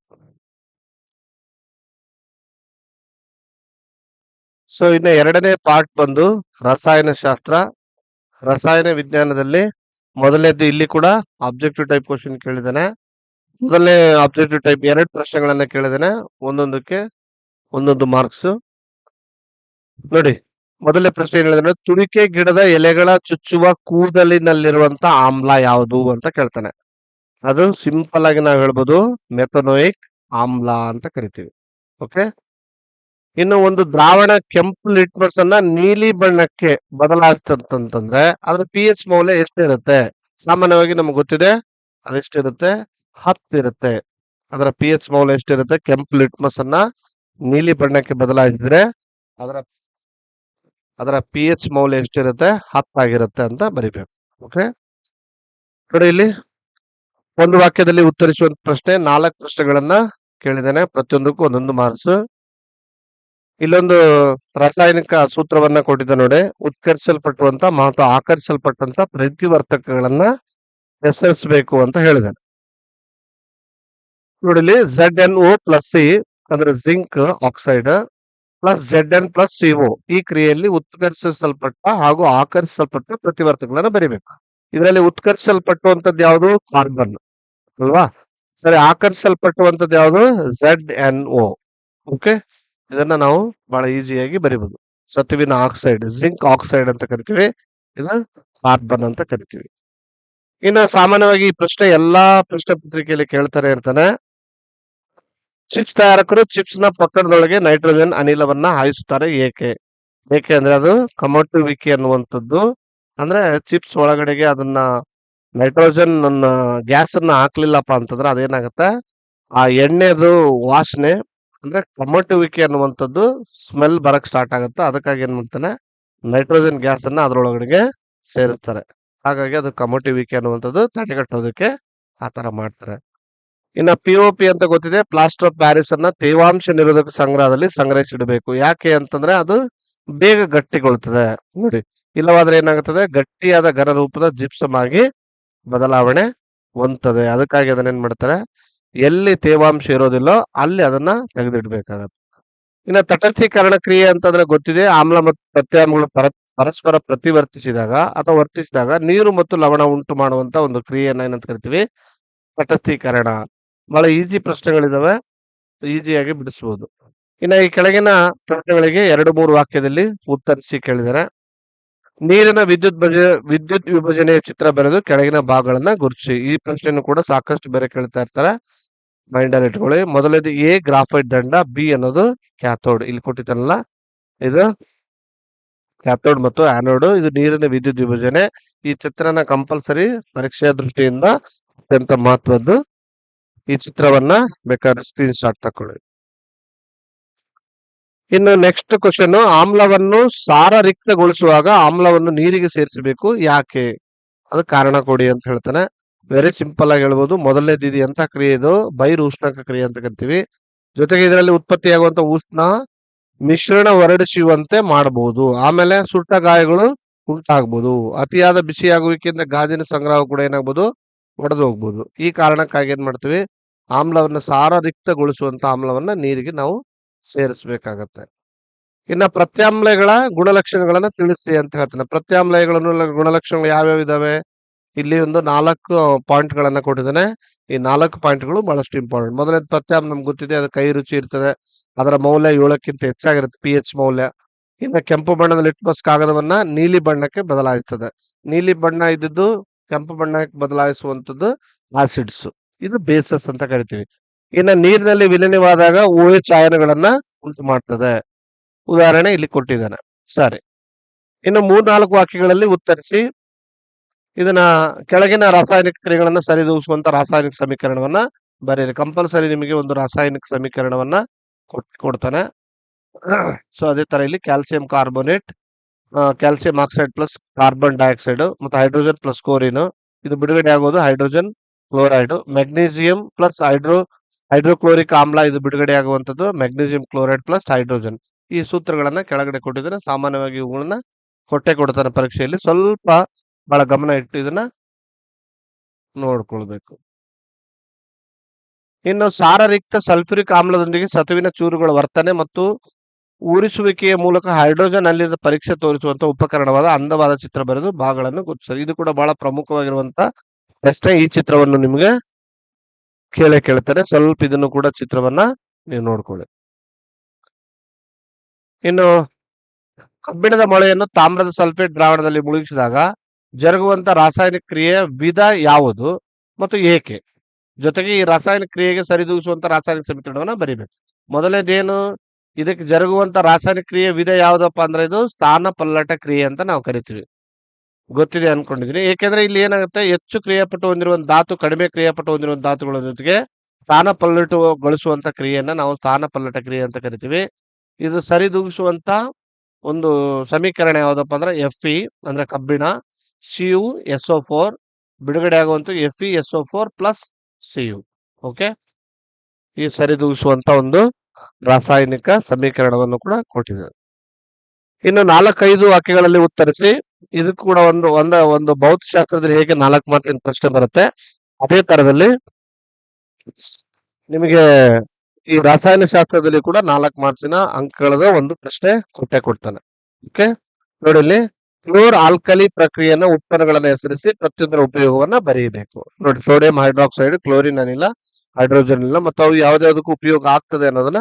ಸೊ ಇನ್ನು ಎರಡನೇ ಪಾರ್ಟ್ ಬಂದು ರಸಾಯನ ಶಾಸ್ತ್ರ. ರಸಾಯನ ವಿಜ್ಞಾನದಲ್ಲಿ ಮೊದಲನೇದ್ದು ಇಲ್ಲಿ ಕೂಡ ಆಬ್ಜೆಕ್ಟಿವ್ ಟೈಪ್ ಕ್ವಶನ್ ಕೇಳಿದ್ದಾನೆ. ಮೊದಲನೇ ಆಬ್ಜೆಕ್ಟಿವ್ ಟೈಪ್ ಎರಡು ಪ್ರಶ್ನೆಗಳನ್ನ ಕೇಳಿದ್ದಾನೆ. ಒಂದೊಂದಕ್ಕೆ ಒಂದೊಂದು ಮಾರ್ಕ್ಸ್ ನೋಡಿ, ಮೊದಲನೇ ಪ್ರಶ್ನೆ ಏನ್ ಹೇಳಿದ್ರೆ ತುಡಿಕೆ ಗಿಡದ ಎಲೆಗಳ ಚುಚ್ಚುವ ಕೂದಲಿನಲ್ಲಿರುವಂತ ಆಮ್ಲ ಯಾವುದು ಅಂತ ಕೇಳ್ತಾನೆ. ಅದು ಸಿಂಪಲ್ ಆಗಿ ನಾವು ಹೇಳ್ಬೋದು ಮೆಥನೋಯಿಕ್ ಆಮ್ಲ ಅಂತ ಕರಿತೀವಿ. ಓಕೆ ಇನ್ನು ಒಂದು ದ್ರಾವಣ ಕೆಂಪು ಲಿಟ್ಮಸ್ ಅನ್ನ ನೀಲಿ ಬಣ್ಣಕ್ಕೆ ಬದಲಾಯಿಸ್ತಂತಂದ್ರೆ ಅದ್ರ ಪಿ ಎಚ್ ಮೌಲ್ಯ ಎಷ್ಟಿರುತ್ತೆ? ಸಾಮಾನ್ಯವಾಗಿ ನಮ್ಗೆ ಗೊತ್ತಿದೆ ಅದೆಷ್ಟಿರುತ್ತೆ? ಹತ್ತಿರುತ್ತೆ. ಅದರ ಪಿ ಎಚ್ ಮೌಲ್ಯ ಎಷ್ಟಿರುತ್ತೆ? ಕೆಂಪು ಲಿಟ್ಮಸ್ ಅನ್ನ ನೀಲಿ ಬಣ್ಣಕ್ಕೆ ಬದಲಾಯಿಸಿದ್ರೆ ಅದರ ಅದರ ಪಿ ಎಚ್ ಮೌಲ್ಯ ಎಷ್ಟಿರುತ್ತೆ? ಹತ್ತಾಗಿರುತ್ತೆ ಅಂತ ಬರಿಬೇಕು. ಓಕೆ ನೋಡಿ ಇಲ್ಲಿ ಒಂದು ವಾಕ್ಯದಲ್ಲಿ ಉತ್ತರಿಸುವಂತ ಪ್ರಶ್ನೆ ನಾಲ್ಕು ಪ್ರಶ್ನೆಗಳನ್ನ ಕೇಳಿದ್ದೇನೆ. ಪ್ರತಿಯೊಂದಕ್ಕೂ ಒಂದೊಂದು ಮಾರ್ಕ್ಸ್ ಇಲ್ಲೊಂದು ರಾಸಾಯನಿಕ ಸೂತ್ರವನ್ನ ಕೊಟ್ಟಿದ್ದ ನೋಡಿ ಉತ್ಕರ್ಷಲ್ಪಟ್ಟುವಂತ ಮತ್ತು ಆಕರ್ಷಲ್ಪಟ್ಟಂತ ಪ್ರತಿವರ್ತಕಗಳನ್ನ ಹೆಸರಿಸಬೇಕು ಅಂತ ಹೇಳಿದ್ದಾನೆ ನೋಡಿಲಿ Z N O plus C ಅಂದ್ರೆ zinc oxide plus Z N plus CO ಈ ಕ್ರಿಯೆಯಲ್ಲಿ ಉತ್ಕರ್ಷಿಸಲ್ಪಟ್ಟ ಹಾಗೂ ಆಕರ್ಷಿಸಲ್ಪಟ್ಟ ಪ್ರತಿವರ್ತಕಗಳನ್ನ ಬರಿಬೇಕು. ಇದರಲ್ಲಿ ಉತ್ಕರ್ಷಲ್ಪಟ್ಟುವಂಥದ್ದು ಯಾವುದು? ಕಾರ್ಬನ್ ಅಲ್ವಾ? ಸರಿ ಆಕರ್ಷಿಸಲ್ಪಟ್ಟುವಂಥದ್ದು ಯಾವುದು? ಝೆಡ್ ಎನ್ ಓ ಓಕೆ ಇದನ್ನ ನಾವು ಬಹಳ ಈಸಿಯಾಗಿ ಬರಿಬಹುದು ಸತುವಿನ ಆಕ್ಸೈಡ್ ಜಿಂಕ್ ಆಕ್ಸೈಡ್ ಅಂತ ಕರಿತೀವಿ. ಇದು ಕಾರ್ಬನ್ ಅಂತ ಕರಿತೀವಿ. ಇನ್ನ ಸಾಮಾನ್ಯವಾಗಿ ಈ ಪ್ರಶ್ನೆ ಎಲ್ಲಾ ಪ್ರಶ್ನೆ ಪತ್ರಿಕೆಯಲ್ಲಿ ಕೇಳ್ತಾರೆ ಇರ್ತಾನೆ ಚಿಪ್ಸ್ ತಯಾರಕರು ಚಿಪ್ಸ್ನ ಪಕ್ಕದೊಳಗೆ ನೈಟ್ರೋಜನ್ ಅನಿಲವನ್ನ ಹಾಯಿಸುತ್ತಾರೆ ಏಕೆ? ಏಕೆ ಅಂದ್ರೆ ಅದು ಕಮಟುವಿಕೆ ಅನ್ನುವಂಥದ್ದು. ಅಂದ್ರೆ ಚಿಪ್ಸ್ ಒಳಗಡೆಗೆ ಅದನ್ನ ನೈಟ್ರೋಜನ್ ಗ್ಯಾಸ್ ಅನ್ನ ಹಾಕ್ಲಿಲ್ಲಪ್ಪ ಅಂತಂದ್ರೆ ಅದೇನಾಗತ್ತೆ? ಆ ಎಣ್ಣೆದು ವಾಸನೆ ಅಂದ್ರೆ ಕಮಟುವಿಕೆ ಅನ್ನುವಂಥದ್ದು ಸ್ಮೆಲ್ ಬರಕ್ ಸ್ಟಾರ್ಟ್ ಆಗುತ್ತೆ. ಅದಕ್ಕಾಗಿ ಏನ್ ಮಾಡ್ತಾನೆ? ನೈಟ್ರೋಜನ್ ಗ್ಯಾಸ್ ಅನ್ನ ಅದ್ರೊಳಗಡೆಗೆ ಸೇರಿಸ್ತಾರೆ. ಹಾಗಾಗಿ ಅದು ಕಮಟುವಿಕೆ ಅನ್ನುವಂಥದ್ದು ತಡೆಗಟ್ಟೋದಕ್ಕೆ ಆ ತರ ಮಾಡ್ತಾರೆ. ಇನ್ನ ಪಿ ಒ ಪಿ ಅಂತ ಗೊತ್ತಿದೆ. ಪ್ಲಾಸ್ಟರ್ ಆಫ್ ಪ್ಯಾರಿಸ್ ಅನ್ನ ತೇವಾಂಶ ನಿರೋಧಕ ಸಂಗ್ರಹದಲ್ಲಿ ಸಂಗ್ರಹಿಸಿಡಬೇಕು. ಯಾಕೆ ಅಂತಂದ್ರೆ ಅದು ಬೇಗ ಗಟ್ಟಿಗೊಳ್ತದೆ. ನೋಡಿ, ಇಲ್ಲವಾದ್ರೆ ಏನಾಗುತ್ತದೆ? ಗಟ್ಟಿಯಾದ ಘನ ರೂಪದ ಜಿಪ್ಸಮ್ ಆಗಿ ಬದಲಾವಣೆ ಹೊಂದ್ತದೆ. ಅದಕ್ಕಾಗಿ ಅದನ್ನ ಏನ್ ಮಾಡ್ತಾರೆ? ಎಲ್ಲಿ ತೇವಾಂಶ ಇರೋದಿಲ್ಲೋ ಅಲ್ಲಿ ಅದನ್ನ ತೆಗೆದಿಡ್ಬೇಕಾಗತ್ತೆ. ಇನ್ನ ತಟಸ್ಥೀಕರಣ ಕ್ರಿಯೆ ಅಂತಂದ್ರೆ ಗೊತ್ತಿದೆ, ಆಮ್ಲ ಮತ್ತು ಪ್ರತ್ಯಾಮ್ಲಗಳು ಪರ, ಪರಸ್ಪರ ಪ್ರತಿವರ್ತಿಸಿದಾಗ ಅಥವಾ ವರ್ತಿಸಿದಾಗ ನೀರು ಮತ್ತು ಲವಣ ಉಂಟು ಮಾಡುವಂತ ಒಂದು ಕ್ರಿಯೆಯನ್ನ ಏನಂತ ಕರಿತೀವಿ? ತಟಸ್ಥೀಕರಣ. ಬಹಳ ಈಜಿ ಪ್ರಶ್ನೆಗಳಿದಾವೆ, ಈಸಿಯಾಗಿ ಬಿಡಿಸಬಹುದು ಇನ್ನ ಈ ಕೆಳಗಿನ ಪ್ರಶ್ನೆಗಳಿಗೆ ಎರಡು ಮೂರು ವಾಕ್ಯದಲ್ಲಿ ಉತ್ತರಿಸಿ ಕೇಳಿದರೆ, ನೀರಿನ ವಿದ್ಯುತ್ ವಿದ್ಯುತ್ ವಿಭಜನೆಯ ಚಿತ್ರ ಬರೆದು ಕೆಳಗಿನ ಭಾಗಗಳನ್ನ ಗುರುತಿಸಿ. ಈ ಪ್ರಶ್ನೆಯನ್ನು ಕೂಡ ಸಾಕಷ್ಟು ಬೇರೆ ಕೇಳ್ತಾ ಇರ್ತಾರೆ. ಮೈಂಡ್ ಅಲ್ಲಿ ಇಟ್ಕೊಳ್ಳಿ ಎ ಗ್ರಾಫೈಟ್ ದಂಡ ಬಿ ಅನ್ನೋದು ಕ್ಯಾಥೋಡ್ ಇಲ್ಲಿ ಕೊಟ್ಟಿದ್ದಲ್ಲ ಇದು ಕ್ಯಾಥೋಡ್ ಮತ್ತು ಆನೋಡ್ ಇದು ನೀರಿನ ವಿದ್ಯುತ್ ವಿಭಜನೆ. ಈ ಚಿತ್ರನ ಕಂಪಲ್ಸರಿ ಪರೀಕ್ಷೆಯ ದೃಷ್ಟಿಯಿಂದ ಅತ್ಯಂತ ಮಹತ್ವದ್ದು. ಈ ಚಿತ್ರವನ್ನ ಬೇಕಾದ್ರೆ ಸ್ಕ್ರೀನ್ ಶಾಟ್ ತಕೊಳ್ಳಿ. ಇನ್ನು ನೆಕ್ಸ್ಟ್ ಕ್ವಶನ್ ಆಮ್ಲವನ್ನು ಸಾರರಿಕ್ತಗೊಳಿಸುವಾಗ ಆಮ್ಲವನ್ನು ನೀರಿಗೆ ಸೇರಿಸಬೇಕು. ಯಾಕೆ? ಅದು ಕಾರಣ ಕೊಡಿ ಅಂತ ಹೇಳ್ತಾನೆ. ವೆರಿ ಸಿಂಪಲ್ ಆಗಿ ಹೇಳ್ಬೋದು. ಮೊದಲನೇದು ಇದು ಎಂತ ಕ್ರಿಯೆ ಇದು? ಬೈರ್ ಉಷ್ಣಕ ಕ್ರಿಯೆ ಅಂತ ಕರಿತೀವಿ. ಜೊತೆಗೆ ಇದರಲ್ಲಿ ಉತ್ಪತ್ತಿಯಾಗುವಂತ ಉಷ್ಣ, ಮಿಶ್ರಣ ಹೊರಡಿಸುವಂತೆ ಮಾಡಬಹುದು ಆಮೇಲೆ ಸುಟ್ಟ ಗಾಯಗಳು ಉಂಟಾಗ್ಬೋದು. ಅತಿಯಾದ ಬಿಸಿಯಾಗುವಿಕೆಯಿಂದ ಗಾಜಿನ ಸಂಗ್ರಹ ಕೂಡ ಏನಾಗ್ಬೋದು? ಒಡೆದು ಹೋಗ್ಬೋದು ಈ ಕಾರಣಕ್ಕಾಗಿ ಏನ್ ಮಾಡ್ತೀವಿ? ಆಮ್ಲವನ್ನ ಸಾರರಿಕ್ತಗೊಳಿಸುವಂತ ಆಮ್ಲವನ್ನ ನೀರಿಗೆ ನಾವು ಸೇರಿಸಬೇಕಾಗತ್ತೆ. ಇನ್ನ ಪ್ರತ್ಯಾಮ್ಲಯಗಳ ಗುಣಲಕ್ಷಣಗಳನ್ನ ತಿಳಿಸಿ ಅಂತ ಹೇಳ್ತಾನೆ. ಪ್ರತ್ಯಾಮ್ಲಯಗಳನ್ನು ಗುಣಲಕ್ಷಣಗಳು ಯಾವ್ಯಾವ ಇದಾವೆ? ಇಲ್ಲಿ ಒಂದು ನಾಲ್ಕು ಪಾಯಿಂಟ್ ಗಳನ್ನ ಕೊಟ್ಟಿದ್ದಾನೆ. ಈ ನಾಲ್ಕು ಪಾಯಿಂಟ್ಗಳು ಬಹಳಷ್ಟು ಇಂಪಾರ್ಟೆಂಟ್. ಮೊದಲನೇ ಪ್ರತ್ಯಾಮ್ ನಮ್ಗೆ ಗೊತ್ತಿದೆ, ಅದು ಕೈ ರುಚಿ ಇರ್ತದೆ. ಅದರ ಮೌಲ್ಯ ಏಳಕ್ಕಿಂತ ಹೆಚ್ಚಾಗಿರುತ್ತೆ, ಪಿ ಎಚ್ ಮೌಲ್ಯ. ಇನ್ನು ಕೆಂಪು ಬಣ್ಣದ ಲಿಟ್ಮಸ್ ಕಾಗದವನ್ನ ನೀಲಿ ಬಣ್ಣಕ್ಕೆ ಬದಲಾಯಿಸ್ತದೆ. ನೀಲಿ ಬಣ್ಣ ಇದ್ದಿದ್ದು ಕೆಂಪು ಬಣ್ಣಕ್ಕೆ ಬದಲಾಯಿಸುವಂತದ್ದು ಆಸಿಡ್ಸ್ ಇದು ಬೇಸಸ್ ಅಂತ ಕರಿತೀವಿ. ಇನ್ನ ನೀರಿನಲ್ಲಿ ವಿಲೀನವಾದಾಗ ಓಎಚ್ ಚಾಯನಗಳನ್ನ ಉಂಟು ಮಾಡ್ತದೆ. ಉದಾಹರಣೆ ಇಲ್ಲಿ ಕೊಟ್ಟಿದ್ದಾನೆ. ಸರಿ. ಇನ್ನು ಮೂರ್ನಾಲ್ಕು ವಾಕ್ಯಗಳಲ್ಲಿ ಉತ್ತರಿಸಿ ಇದನ್ನ ಕೆಳಗಿನ ರಾಸಾಯನಿಕ ಕ್ರಿಯೆಗಳನ್ನ ಸರಿದೂಗಿಸುವಂತ ರಾಸಾಯನಿಕ ಸಮೀಕರಣವನ್ನ ಬರೀರಿ. ಕಂಪಲ್ಸರಿ ನಿಮಗೆ ಒಂದು ರಾಸಾಯನಿಕ ಸಮೀಕರಣವನ್ನ ಕೊಡ್ತಾನೆ. ಸೊ ಅದೇ ತರ ಇಲ್ಲಿ calcium carbonate calcium oxide plus carbon dioxide ಮತ್ತು ಹೈಡ್ರೋಜನ್ ಪ್ಲಸ್ ಕ್ಲೋರಿನ್ ಇದು ಬಿಡುಗಡೆ ಆಗೋದು hydrogen chloride magnesium plus hydro hydrochloric ಆಮ್ಲ ಇದು ಬಿಡುಗಡೆ ಆಗುವಂಥದ್ದು ಮೆಗ್ನೀಸಿಯಂ ಕ್ಲೋರೈಡ್ ಪ್ಲಸ್ ಹೈಡ್ರೋಜನ್ ಈ ಸೂತ್ರಗಳನ್ನ ಕೆಳಗಡೆ ಕೊಟ್ಟಿದ್ರೆ ಸಾಮಾನ್ಯವಾಗಿ ಇವುಗಳನ್ನ ಕೊಟ್ಟೆ ಕೊಡ್ತಾರೆ ಪರೀಕ್ಷೆಯಲ್ಲಿ. ಸ್ವಲ್ಪ ಬಹಳ ಗಮನ ಇಟ್ಟು ಇದನ್ನ ನೋಡ್ಕೊಳ್ಬೇಕು. ಇನ್ನು ಸಾರರಿಕ್ತ ಸಲ್ಫ್ಯೂರಿಕ್ ಆಮ್ಲದೊಂದಿಗೆ ಸತುವಿನ ಚೂರುಗಳ ವರ್ತನೆ ಮತ್ತು ಊರಿಸುವಿಕೆಯ ಮೂಲಕ ಹೈಡ್ರೋಜನ್ ಅಲ್ಲಿದ ಪರೀಕ್ಷೆ ತೋರಿಸುವಂತ ಉಪಕರಣವಾದ ಅಂದವಾದ ಚಿತ್ರ ಬರೆದು ಭಾಗಗಳನ್ನು ಗುರುತಿಸಲು ಇದು ಕೂಡ ಬಹಳ ಪ್ರಮುಖವಾಗಿರುವಂತ ಪ್ರಶ್ನೆ ಈ ಚಿತ್ರವನ್ನು ನಿಮ್ಗೆ ಕೇಳೇ ಕೇಳ್ತಾರೆ. ಸ್ವಲ್ಪ ಇದನ್ನು ಕೂಡ ಚಿತ್ರವನ್ನ ನೀವು ನೋಡ್ಕೊಳ್ಳಿ. ಇನ್ನು ಕಬ್ಬಿಣದ ಮೊಳೆಯನ್ನು ತಾಮ್ರದ ಸಲ್ಫೇಟ್ ದ್ರಾವಣದಲ್ಲಿ ಮುಳುಗಿಸಿದಾಗ ಜರುಗುವಂತ ರಾಸಾಯನಿಕ ಕ್ರಿಯೆಯ ವಿಧ ಯಾವುದು ಮತ್ತು ಏಕೆ? ಜೊತೆಗೆ ಈ ರಾಸಾಯನಿಕ ಕ್ರಿಯೆಗೆ ಸರಿದೂಗಿಸುವಂತ ರಾಸಾಯನಿಕ ಸಮೀಕರಣವನ್ನ ಬರಿಬೇಕು. ಮೊದಲನೇದೇನು? ಇದಕ್ಕೆ ಜರುಗುವಂತ ರಾಸಾಯನಿಕ ಕ್ರಿಯೆ ವಿಧ ಯಾವ್ದಪ್ಪ ಅಂದ್ರೆ ಇದು ಸ್ಥಾನ ಪಲ್ಲಟ ಕ್ರಿಯೆ ಅಂತ ನಾವು ಕರಿತೀವಿ. ಗೊತ್ತಿದೆ ಅನ್ಕೊಂಡಿದೀನಿ. ಏಕೆಂದ್ರೆ ಇಲ್ಲಿ ಏನಾಗುತ್ತೆ? ಹೆಚ್ಚು ಕ್ರಿಯಾಪಟ್ಟು ಹೊಂದಿರುವಂತ ಧಾತು, ಕಡಿಮೆ ಕ್ರಿಯಾಪಟ್ಟು ಹೊಂದಿರುವಂತ ಧಾತುಗಳ ಜೊತೆಗೆ ಸ್ಥಾನ ಕ್ರಿಯೆಯನ್ನ ನಾವು ಸ್ಥಾನ ಪಲ್ಲಟ ಕ್ರಿಯೆ ಅಂತ ಕರಿತೀವಿ. ಇದು ಸರಿದೂಗಿಸುವಂತ ಒಂದು ಸಮೀಕರಣ ಯಾವ್ದಪ್ಪ ಅಂದ್ರೆ ಎಫ್ ಇ ಅಂದ್ರೆ ಕಬ್ಬಿಣ. C U S O four ಬಿಡುಗಡೆ ಆಗುವಂಥ F E S O four plus C U okay ಈ ಸರಿದೂಗಿಸುವಂತ ಒಂದು ರಾಸಾಯನಿಕ ಸಮೀಕರಣವನ್ನು ಕೂಡ ಕೊಟ್ಟಿದೆ ಇನ್ನು ನಾಲ್ಕೈದು ವಾಕ್ಯಗಳಲ್ಲಿ ಉತ್ತರಿಸಿ, ಇದಕ್ಕೂ ಕೂಡ ಒಂದು, ಒಂದ, ಒಂದು ಭೌತಶಾಸ್ತ್ರದಲ್ಲಿ ಹೇಗೆ ನಾಲ್ಕು ಮಾತಿನ ಪ್ರಶ್ನೆ ಬರುತ್ತೆ, ಅದೇ ತರದಲ್ಲಿ ನಿಮಗೆ ಈ ರಾಸಾಯನ ಶಾಸ್ತ್ರದಲ್ಲಿ ಕೂಡ ನಾಲ್ಕು ಮಾರ್ಕ್ಸಿನ ಅಂಕಗಳದ ಒಂದು ಪ್ರಶ್ನೆ ಕೊಟ್ಟೆ ಕೊಡ್ತಾನೆ ಓಕೆ ನೋಡಿ ಫ್ಲೋರ್ ಆಲ್ಕಲಿ ಪ್ರಕ್ರಿಯೆಯನ್ನ ಉತ್ಪನ್ನಗಳನ್ನ ಹೆಸರಿಸಿ ಪ್ರತಿಯೊಂದರ ಉಪಯೋಗವನ್ನ ಬರೆಯಬೇಕು. ನೋಡಿ ಸೋಡಿಯಂ ಹೈಡ್ರಾಕ್ಸೈಡ್ ಕ್ಲೋರಿನ್ ಅನಿಲ ಹೈಡ್ರೋಜನ್ ಅನಿಲ ಮತ್ತು ಅವು ಯಾವ್ದಾವ್ದಕ್ಕೂ ಉಪಯೋಗ ಆಗ್ತದೆ ಅನ್ನೋದನ್ನ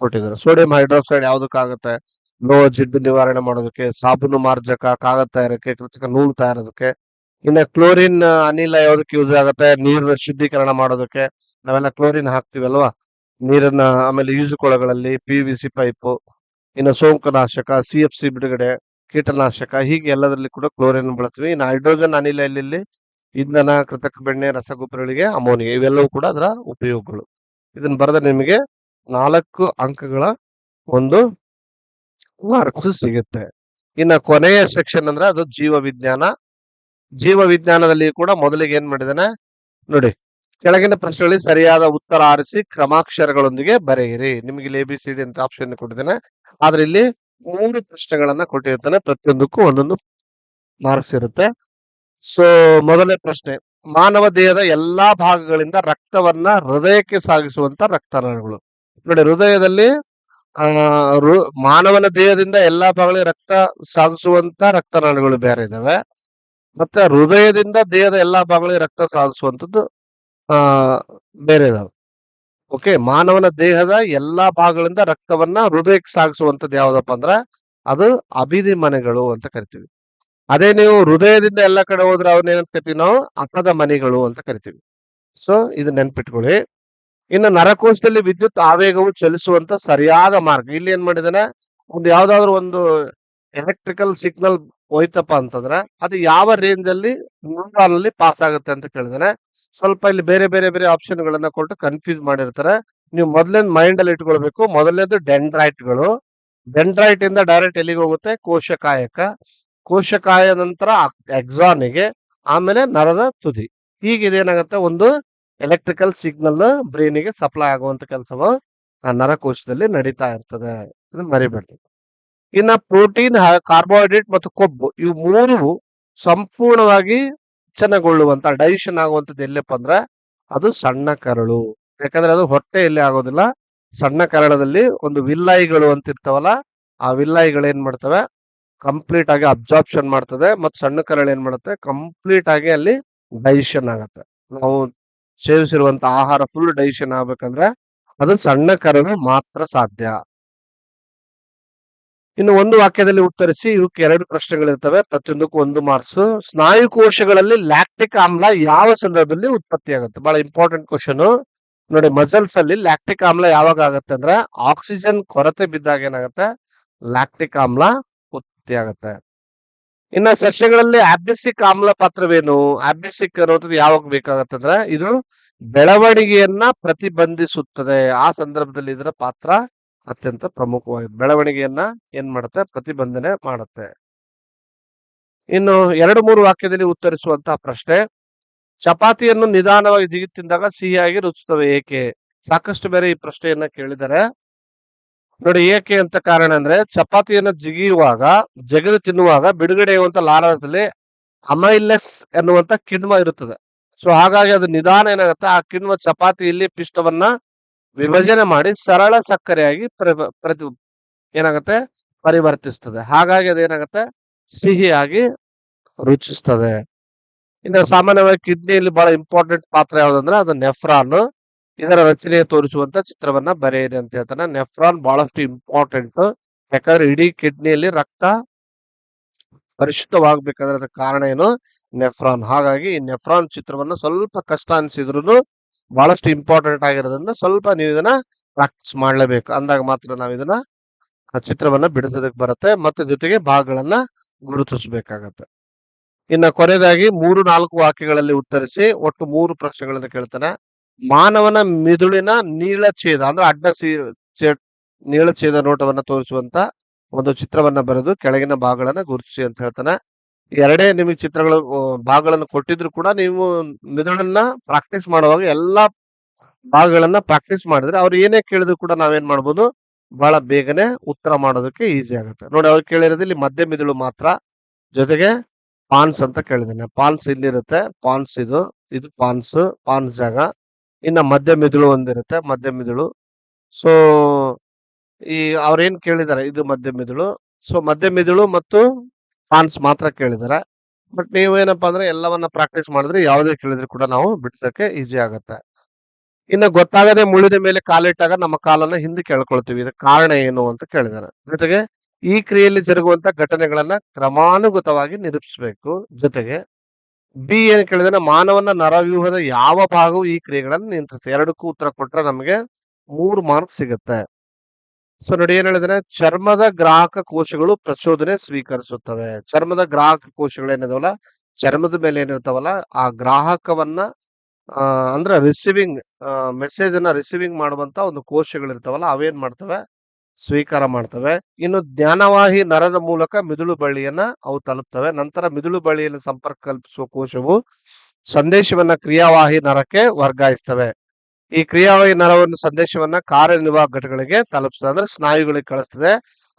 ಕೊಟ್ಟಿದ್ದಾರೆ. Sodium hydroxide ಯಾವ್ದಕ್ಕಾಗತ್ತೆ? ನೋ ಜಿಡ್ಡು ನಿವಾರಣೆ ಮಾಡೋದಕ್ಕೆ, ಸಾಬೂನು ಮಾರ್ಜಕ, ಕಾಗದ ತಯಾರಕ್ಕೆ, ಕೃತಕ ನೂಲು ತಯಾರೋದಕ್ಕೆ ಇನ್ನ ಕ್ಲೋರಿನ್ ಅನಿಲ ಯಾವ್ದಕ್ಕೆ ಯೂಸ್ ಆಗುತ್ತೆ? ನೀರಿನ ಶುದ್ಧೀಕರಣ ಮಾಡೋದಕ್ಕೆ. ನಾವೆಲ್ಲ ಕ್ಲೋರಿನ್ ಹಾಕ್ತಿವಲ್ವಾ ನೀರನ್ನ ಆಮೇಲೆ ಈಜುಕೊಳಗಳಲ್ಲಿ ಪಿ ವಿ ಸಿ ಪೈಪು ಇನ್ನು ಸೋಂಕುನಾಶಕ ಸಿ ಎಫ್ ಸಿ ಬಿಡುಗಡೆ ಕೀಟನಾಶಕ, ಹೀಗೆ ಎಲ್ಲದರಲ್ಲಿ ಕೂಡ ಕ್ಲೋರಿನ್ ಬಳಸ್ತೀವಿ. ಇನ್ನು ಹೈಡ್ರೋಜನ್ ಅನಿಲ ಇಲ್ಲಿ ಇಂಧನ, ಕೃತಕ ಬೆಣ್ಣೆ, ರಸಗೊಬ್ಬರಗಳಿಗೆ ಅಮೋನಿಯಾ ಇವೆಲ್ಲವೂ ಕೂಡ ಅದರ ಉಪಯೋಗಗಳು. ಇದನ್ನ ಬರೆದ ನಿಮಗೆ ನಾಲ್ಕು ಅಂಕಗಳ ಒಂದು ಮಾರ್ಕ್ಸ್ ಸಿಗುತ್ತೆ. ಇನ್ನ ಕೊನೆಯ ಸೆಕ್ಷನ್ ಅಂದ್ರೆ ಅದು ಜೀವ ವಿಜ್ಞಾನ ಜೀವ ವಿಜ್ಞಾನದಲ್ಲಿ ಕೂಡ ಮೊದಲಿಗೆ ಏನ್ ಮಾಡಿದಾನೆ ನೋಡಿ, ಕೆಳಗಿನ ಪ್ರಶ್ನೆಗಳಿಗೆ ಸರಿಯಾದ ಉತ್ತರ ಆರಿಸಿ ಕ್ರಮಾಕ್ಷರಗಳೊಂದಿಗೆ ಬರೆಯಿರಿ. ನಿಮಗೆ ಇಲ್ಲಿ ಎ ಬಿ ಸಿ ಡಿ ಅಂತ ಆಪ್ಷನ್ ಕೊಟ್ಟಿದ್ದೇನೆ. ಆದ್ರೆ ಇಲ್ಲಿ ಮೂರು ಪ್ರಶ್ನೆಗಳನ್ನ ಕೊಟ್ಟಿರ್ತಾನೆ, ಪ್ರತಿಯೊಂದಕ್ಕೂ ಒಂದೊಂದು ಮಾರ್ಕ್ಸ್ ಇರುತ್ತೆ. ಸೊ ಮೊದಲನೇ ಪ್ರಶ್ನೆ, ಮಾನವ ದೇಹದ ಎಲ್ಲಾ ಭಾಗಗಳಿಂದ ರಕ್ತವನ್ನ ಹೃದಯಕ್ಕೆ ಸಾಗಿಸುವಂತ ರಕ್ತನಾಳಗಳು. ನೋಡಿ, ಹೃದಯದಲ್ಲಿ ಮಾನವನ ದೇಹದಿಂದ ಎಲ್ಲಾ ಭಾಗಗಳಿಗೆ ರಕ್ತ ಸಾಗಿಸುವಂತ ರಕ್ತನಾಳಗಳು ಬೇರೆ ಇದಾವೆ. ಮತ್ತೆ ಹೃದಯದಿಂದ ದೇಹದ ಎಲ್ಲಾ ಭಾಗಗಳಿಗೆ ರಕ್ತ ಸಾಗಿಸುವಂತದ್ದು, ಆ, ಬೇರೆ ಇದಾವೆ. ಓಕೆ, ಮಾನವನ ದೇಹದ ಎಲ್ಲಾ ಭಾಗಗಳಿಂದ ರಕ್ತವನ್ನ ಹೃದಯಕ್ಕೆ ಸಾಗಿಸುವಂತದ್ದು ಯಾವ್ದಪ್ಪ ಅಂದ್ರೆ ಅದು ಅಭಿಧಿಮನೆಗಳು ಅಂತ ಕರಿತೀವಿ. ಅದೇ ನೀವು ಹೃದಯದಿಂದ ಎಲ್ಲ ಕಡೆ ಹೋದ್ರೆ ಏನಂತ ಕರಿತೀವಿ ನಾವು? ಅಕ್ಕದ ಮನೆಗಳು ಅಂತ ಕರಿತೀವಿ. ಸೊ ಇದು ನೆನ್ಪಿಟ್ಕೊಳ್ಳಿ. ಇನ್ನು ನರಕೋಶದಲ್ಲಿ ವಿದ್ಯುತ್ ಆವೇಗವು ಚಲಿಸುವಂತ ಸರಿಯಾದ ಮಾರ್ಗ. ಇಲ್ಲಿ ಏನ್ ಮಾಡಿದಾನೆ ಒಂದು ಯಾವ್ದಾದ್ರು ಒಂದು ಎಲೆಕ್ಟ್ರಿಕಲ್ ಸಿಗ್ನಲ್ ಹೋಯ್ತಪ್ಪ ಅಂತಂದ್ರೆ ಅದು ಯಾವ ರೇಂಜ್ ಅಲ್ಲಿ ನ್ಯೂಟ್ರಾನ್ ಅಲ್ಲಿ ಪಾಸ್ ಆಗುತ್ತೆ ಅಂತ ಕೇಳಿದಾನೆ. ಸ್ವಲ್ಪ ಇಲ್ಲಿ ಬೇರೆ ಬೇರೆ ಬೇರೆ ಆಪ್ಷನ್ ಗಳನ್ನ ಕೊಟ್ಟು ಕನ್ಫ್ಯೂಸ್ ಮಾಡಿರ್ತಾರೆ. ನೀವು ಮೊದಲೇ ಮೈಂಡ್ ಅಲ್ಲಿ ಇಟ್ಕೊಳ್ಬೇಕು. ಮೊದಲನೇದು ಡೆಂಡ್ರೈಟ್ಗಳು. ಡೆಂಡ್ರೈಟ್ ಇಂದ ಡೈರೆಕ್ಟ್ ಎಲ್ಲಿಗೆ ಹೋಗುತ್ತೆ? ಕೋಶಕಾಯಕ. ಕೋಶಕಾಯ ನಂತರ ಎಕ್ಸಾನಿಗೆ ಆಮೇಲೆ ನರದ ತುದಿ. ಈಗ ಇದೇನಾಗುತ್ತೆ? ಒಂದು ಎಲೆಕ್ಟ್ರಿಕಲ್ ಸಿಗ್ನಲ್ ಬ್ರೈನಿಗೆ ಸಪ್ಲೈ ಆಗುವಂತ ಕೆಲಸವು ಆ ನರಕೋಶದಲ್ಲಿ ನಡೀತಾ ಇರ್ತದೆ ಮರಿಬೇಡಿ ಇನ್ನ ಪ್ರೋಟೀನ್ ಕಾರ್ಬೋಹೈಡ್ರೇಟ್ ಮತ್ತು ಕೊಬ್ಬು, ಇವು ಮೂರು ಸಂಪೂರ್ಣವಾಗಿ ವಿಚ್ಛನ್ನಗೊಳ್ಳುವಂತ ಡೈಜೆಷನ್ ಆಗುವಂಥದ್ದು ಎಲ್ಲಪ್ಪ ಅಂದ್ರೆ ಅದು ಸಣ್ಣ ಕರಳು. ಯಾಕಂದ್ರೆ ಅದು ಹೊಟ್ಟೆಯಲ್ಲಿ ಆಗೋದಿಲ್ಲ. ಸಣ್ಣ ಕರಳದಲ್ಲಿ ಒಂದು ವಿಲ್ಲಾಯಿಗಳು ಅಂತ ಇರ್ತಾವಲ್ಲ ಆ ವಿಲ್ಲಾಯಿಗಳು ಏನ್ ಮಾಡ್ತವೆ? ಕಂಪ್ಲೀಟ್ ಆಗಿ ಅಬ್ಸಾರ್ಪ್ಷನ್ ಮಾಡ್ತದೆ ಮತ್ತು ಸಣ್ಣ ಕರಳು ಏನ್ ಮಾಡುತ್ತೆ? ಕಂಪ್ಲೀಟ್ ಆಗಿ ಅಲ್ಲಿ ಡೈಜೆಷನ್ ಆಗುತ್ತೆ. ನಾವು ಸೇವಿಸಿರುವಂತ ಆಹಾರ ಫುಲ್ ಡೈಜೆಷನ್ ಆಗ್ಬೇಕಂದ್ರೆ ಅದು ಸಣ್ಣ ಕರಳು ಮಾತ್ರ ಸಾಧ್ಯ. ಇನ್ನು ಒಂದು ವಾಕ್ಯದಲ್ಲಿ ಉತ್ತರಿಸಿ ಇವಕ್ಕೆ ಎರಡು ಪ್ರಶ್ನೆಗಳಿರ್ತವೆ. ಪ್ರತಿಯೊಂದಕ್ಕೂ ಒಂದು ಮಾರ್ಕ್ಸ್ ಸ್ನಾಯು ಕೋಶಗಳಲ್ಲಿ ಲ್ಯಾಕ್ಟಿಕ್ ಆಮ್ಲ ಯಾವ ಸಂದರ್ಭದಲ್ಲಿ ಉತ್ಪತ್ತಿ ಆಗುತ್ತೆ ಬಹಳ ಇಂಪಾರ್ಟೆಂಟ್ ಕ್ವಶನ್ ನೋಡಿ ಮಸಲ್ಸ್ ಅಲ್ಲಿ ಲ್ಯಾಕ್ಟಿಕ್ ಆಮ್ಲ ಯಾವಾಗ ಆಗುತ್ತೆ ಅಂದ್ರೆ ಆಕ್ಸಿಜನ್ ಕೊರತೆ ಬಿದ್ದಾಗ ಏನಾಗುತ್ತೆ? ಲ್ಯಾಕ್ಟಿಕ್ ಆಮ್ಲ ಉತ್ಪತ್ತಿ ಆಗುತ್ತೆ ಇನ್ನ ಸಸ್ಯಗಳಲ್ಲಿ ಆಬ್ಯಸಿಕ್ ಆಮ್ಲ ಪಾತ್ರವೇನು? ಆಬ್ಯಸಿಕ್ ಅನ್ನೋದು ಯಾವಾಗ ಬೇಕಾಗತ್ತೆ ಅಂದ್ರೆ, ಇದು ಬೆಳವಣಿಗೆಯನ್ನ ಪ್ರತಿಬಂಧಿಸುತ್ತದೆ. ಆ ಸಂದರ್ಭದಲ್ಲಿ ಇದರ ಪಾತ್ರ ಅತ್ಯಂತ ಪ್ರಮುಖವಾಗಿ ಬೆಳವಣಿಗೆಯನ್ನ ಏನ್ ಮಾಡುತ್ತೆ? ಪ್ರತಿಬಂಧನೆ ಮಾಡುತ್ತೆ. ಇನ್ನು ಎರಡು ಮೂರು ವಾಕ್ಯದಲ್ಲಿ ಉತ್ತರಿಸುವಂತಹ ಪ್ರಶ್ನೆ, ಚಪಾತಿಯನ್ನು ನಿಧಾನವಾಗಿ ಜಿಗಿ ತಿಂದಾಗ ಸಿಹಿಯಾಗಿ ರುಚಿಸುತ್ತವೆ ಏಕೆ? ಸಾಕಷ್ಟು ಬೇರೆ ಈ ಪ್ರಶ್ನೆಯನ್ನ ಕೇಳಿದರೆ, ನೋಡಿ ಏಕೆ ಅಂತ ಕಾರಣ ಅಂದ್ರೆ ಚಪಾತಿಯನ್ನ ಜಿಗಿಯುವಾಗ, ಜಗದು ತಿನ್ನುವಾಗ ಬಿಡುಗಡೆಯುವಂತ ಲಾಲಾರಸದಲ್ಲಿ ಅಮೈಲೆಸ್ ಎನ್ನುವಂತ ಕಿಣ್ವ ಇರುತ್ತದೆ. ಸೊ ಹಾಗಾಗಿ ಅದು ನಿಧಾನ ಏನಾಗುತ್ತೆ? ಆ ಕಿಣ್ವ ಚಪಾತಿಯಲ್ಲಿ ಪಿಷ್ಟವನ್ನ ವಿಭಜನೆ ಮಾಡಿ ಸರಳ ಸಕ್ಕರೆಯಾಗಿ ಪ್ರತಿ, ಏನಾಗುತ್ತೆ? ಪರಿವರ್ತಿಸ್ತದೆ. ಹಾಗಾಗಿ ಅದೇನಾಗುತ್ತೆ? ಸಿಹಿಯಾಗಿ ರುಚಿಸ್ತದೆ. ಇನ್ನು ಸಾಮಾನ್ಯವಾಗಿ ಕಿಡ್ನಿಯಲ್ಲಿ ಬಹಳ ಇಂಪಾರ್ಟೆಂಟ್ ಪಾತ್ರ ಯಾವ್ದಂದ್ರೆ ಅದು ನೆಫ್ರಾನ್. ಇದರ ರಚನೆ ತೋರಿಸುವಂತ ಚಿತ್ರವನ್ನ ಬರೆಯಿರಿ ಅಂತ ಹೇಳ್ತಾನೆ. ನೆಫ್ರಾನ್ ಬಹಳಷ್ಟು ಇಂಪಾರ್ಟೆಂಟ್ ಯಾಕಂದ್ರೆ ಇಡೀ ಕಿಡ್ನಿಯಲ್ಲಿ ರಕ್ತ ಪರಿಶುದ್ಧವಾಗಬೇಕಾದ್ರೆ ಕಾರಣ ಏನು? ನೆಫ್ರಾನ್. ಹಾಗಾಗಿ ಈ ನೆಫ್ರಾನ್ ಚಿತ್ರವನ್ನ ಸ್ವಲ್ಪ ಕಷ್ಟ ಅನ್ಸಿದ್ರು ಬಹಳಷ್ಟು ಇಂಪಾರ್ಟೆಂಟ್ ಆಗಿರೋದ್ರಿಂದ ಸ್ವಲ್ಪ ನೀವು ಇದನ್ನ ಪ್ರಾಕ್ಟೀಸ್ ಮಾಡಲೇಬೇಕು. ಅಂದಾಗ ಮಾತ್ರ ನಾವು ಇದನ್ನ ಚಿತ್ರವನ್ನ ಬಿಡಿಸೋದಕ್ಕೆ ಬರುತ್ತೆ. ಮತ್ತೆ ಜೊತೆಗೆ ಭಾಗಗಳನ್ನ ಗುರುತಿಸಬೇಕಾಗತ್ತೆ. ಇನ್ನ ಕೊನೆಯದಾಗಿ ಮೂರು, ನಾಲ್ಕು ವಾಕ್ಯಗಳಲ್ಲಿ ಉತ್ತರಿಸಿ ಒಟ್ಟು ಮೂರು ಪ್ರಶ್ನೆಗಳನ್ನು ಕೇಳ್ತಾನೆ. ಮಾನವನ ಮಿದುಳಿನ ನೀಳಛೇದ ಅಂದ್ರೆ ಅಡ್ಡ ಛೇದ ನೀಳಛೇದ ನೋಟವನ್ನ ತೋರಿಸುವಂತ ಒಂದು ಚಿತ್ರವನ್ನ ಬರೆದು ಕೆಳಗಿನ ಭಾಗಗಳನ್ನ ಗುರುತಿಸಿ ಅಂತ ಹೇಳ್ತಾನೆ. ಎರಡೇ ನಿಮಗೆ ಚಿತ್ರಗಳು ಭಾಗಗಳನ್ನು ಕೊಟ್ಟಿದ್ರು ಕೂಡ ನೀವು ಮಿದುಳನ್ನ ಪ್ರಾಕ್ಟೀಸ್ ಮಾಡುವಾಗ ಎಲ್ಲಾ ಭಾಗಗಳನ್ನ ಪ್ರಾಕ್ಟೀಸ್ ಮಾಡಿದ್ರೆ ಅವ್ರು ಏನೇ ಕೇಳಿದ್ರು ಕೂಡ ನಾವೇನ್ ಮಾಡ್ಬೋದು? ಬಹಳ ಬೇಗನೆ ಉತ್ತರ ಮಾಡೋದಕ್ಕೆ ಈಸಿ ಆಗುತ್ತೆ. ನೋಡಿ, ಅವ್ರು ಕೇಳಿರೋದು ಇಲ್ಲಿ ಮಧ್ಯ ಮಿದುಳು ಮಾತ್ರ. ಜೊತೆಗೆ ಪಾನ್ಸ್ ಅಂತ ಕೇಳಿದ್ದೇನೆ. ಪಾನ್ಸ್ ಇಲ್ಲಿರುತ್ತೆ. ಪಾನ್ಸ್ ಇದು. ಇದು ಪಾನ್ಸ್. ಪಾನ್ಸ್ ಜಾಗ. ಇನ್ನ ಮಧ್ಯ ಮಿದುಳು ಒಂದಿರುತ್ತೆ ಮಧ್ಯ ಮಿದುಳು. ಸೊ, ಈ ಅವ್ರೇನ್ ಕೇಳಿದಾರೆ ಇದು ಮಧ್ಯ ಮಿದುಳು. ಸೊ ಮಧ್ಯ ಮಿದುಳು ಮತ್ತು ಪಾನ್ಸ್ ಮಾತ್ರ ಕೇಳಿದಾರೆ. ಬಟ್ ನೀವೇನಪ್ಪ ಅಂದ್ರೆ ಎಲ್ಲವನ್ನ ಪ್ರಾಕ್ಟೀಸ್ ಮಾಡಿದ್ರೆ ಯಾವುದೇ ಕೇಳಿದ್ರು ಕೂಡ ನಾವು ಬಿಡಿಸೋಕೆ ಈಸಿ ಆಗುತ್ತೆ. ಇನ್ನು ಗೊತ್ತಾಗದೆ ಮುಳಿದ ಮೇಲೆ ಕಾಲಿಟ್ಟಾಗ ನಮ್ಮ ಕಾಲನ್ನ ಹಿಂದೆ ಎಳ್ಕೊಳ್ತೀವಿ ಇದಕ್ಕೆ ಕಾರಣ ಏನು ಅಂತ ಕೇಳಿದಾರೆ. ಜೊತೆಗೆ ಈ ಕ್ರಿಯೆಯಲ್ಲಿ ಜರುಗುವಂತ ಘಟನೆಗಳನ್ನ ಕ್ರಮಾನುಗತವಾಗಿ ನಿರೂಪಿಸಬೇಕು. ಜೊತೆಗೆ ಬಿ ಏನ್ ಕೇಳಿದ್ರೆ ಮಾನವನ ನರವ್ಯೂಹದ ಯಾವ ಭಾಗವು ಈ ಕ್ರಿಯೆಗಳನ್ನು ನಿಯಂತ್ರಿಸುತ್ತೆ? ಎರಡಕ್ಕೂ ಉತ್ತರ ಕೊಟ್ರೆ ನಮಗೆ ಮೂರು ಮಾರ್ಕ್ ಸಿಗುತ್ತೆ. ಸೊ ನೋಡಿ ಏನ್ ಹೇಳಿದ್ರೆ, ಚರ್ಮದ ಗ್ರಾಹಕ ಕೋಶಗಳು ಪ್ರಚೋದನೆ ಸ್ವೀಕರಿಸುತ್ತವೆ. ಚರ್ಮದ ಗ್ರಾಹಕ ಕೋಶಗಳು ಏನಿದವಲ್ಲ, ಚರ್ಮದ ಮೇಲೆ ಏನಿರ್ತಾವಲ್ಲ, ಆ ಗ್ರಾಹಕವನ್ನ ಅಂದ್ರೆ ರಿಸೀವಿಂಗ್ ಮೆಸೇಜ್ ಅನ್ನ ರಿಸೀವಿಂಗ್ ಮಾಡುವಂತ ಒಂದು ಕೋಶಗಳು ಇರ್ತಾವಲ್ಲ ಅವೇನ್ ಮಾಡ್ತವೆ? ಸ್ವೀಕಾರ ಮಾಡ್ತವೆ. ಇನ್ನು ಜ್ಞಾನವಾಹಿ ನರದ ಮೂಲಕ ಮಿದುಳು ಬಳ್ಳಿಯನ್ನ ಅವು ತಲುಪ್ತವೆ. ನಂತರ ಮಿದುಳು ಬಳ್ಳಿಯಲ್ಲಿ ಸಂಪರ್ಕ ಕಲ್ಪಿಸುವ ಕೋಶವು ಸಂದೇಶವನ್ನ ಕ್ರಿಯಾವಾಹಿ ನರಕ್ಕೆ ವರ್ಗಾಯಿಸ್ತವೆ. ಈ ಕ್ರಿಯಾವಾಹಿ ನರವನ್ನು ಸಂದೇಶವನ್ನ ಕಾರ್ಯನಿರ್ವಾಹಕ ಘಟಕಗಳಿಗೆ ತಲುಪಿಸ್ತದೆ. ಅಂದ್ರೆ ಸ್ನಾಯುಗಳಿಗೆ ಕಳಿಸ್ತದೆ.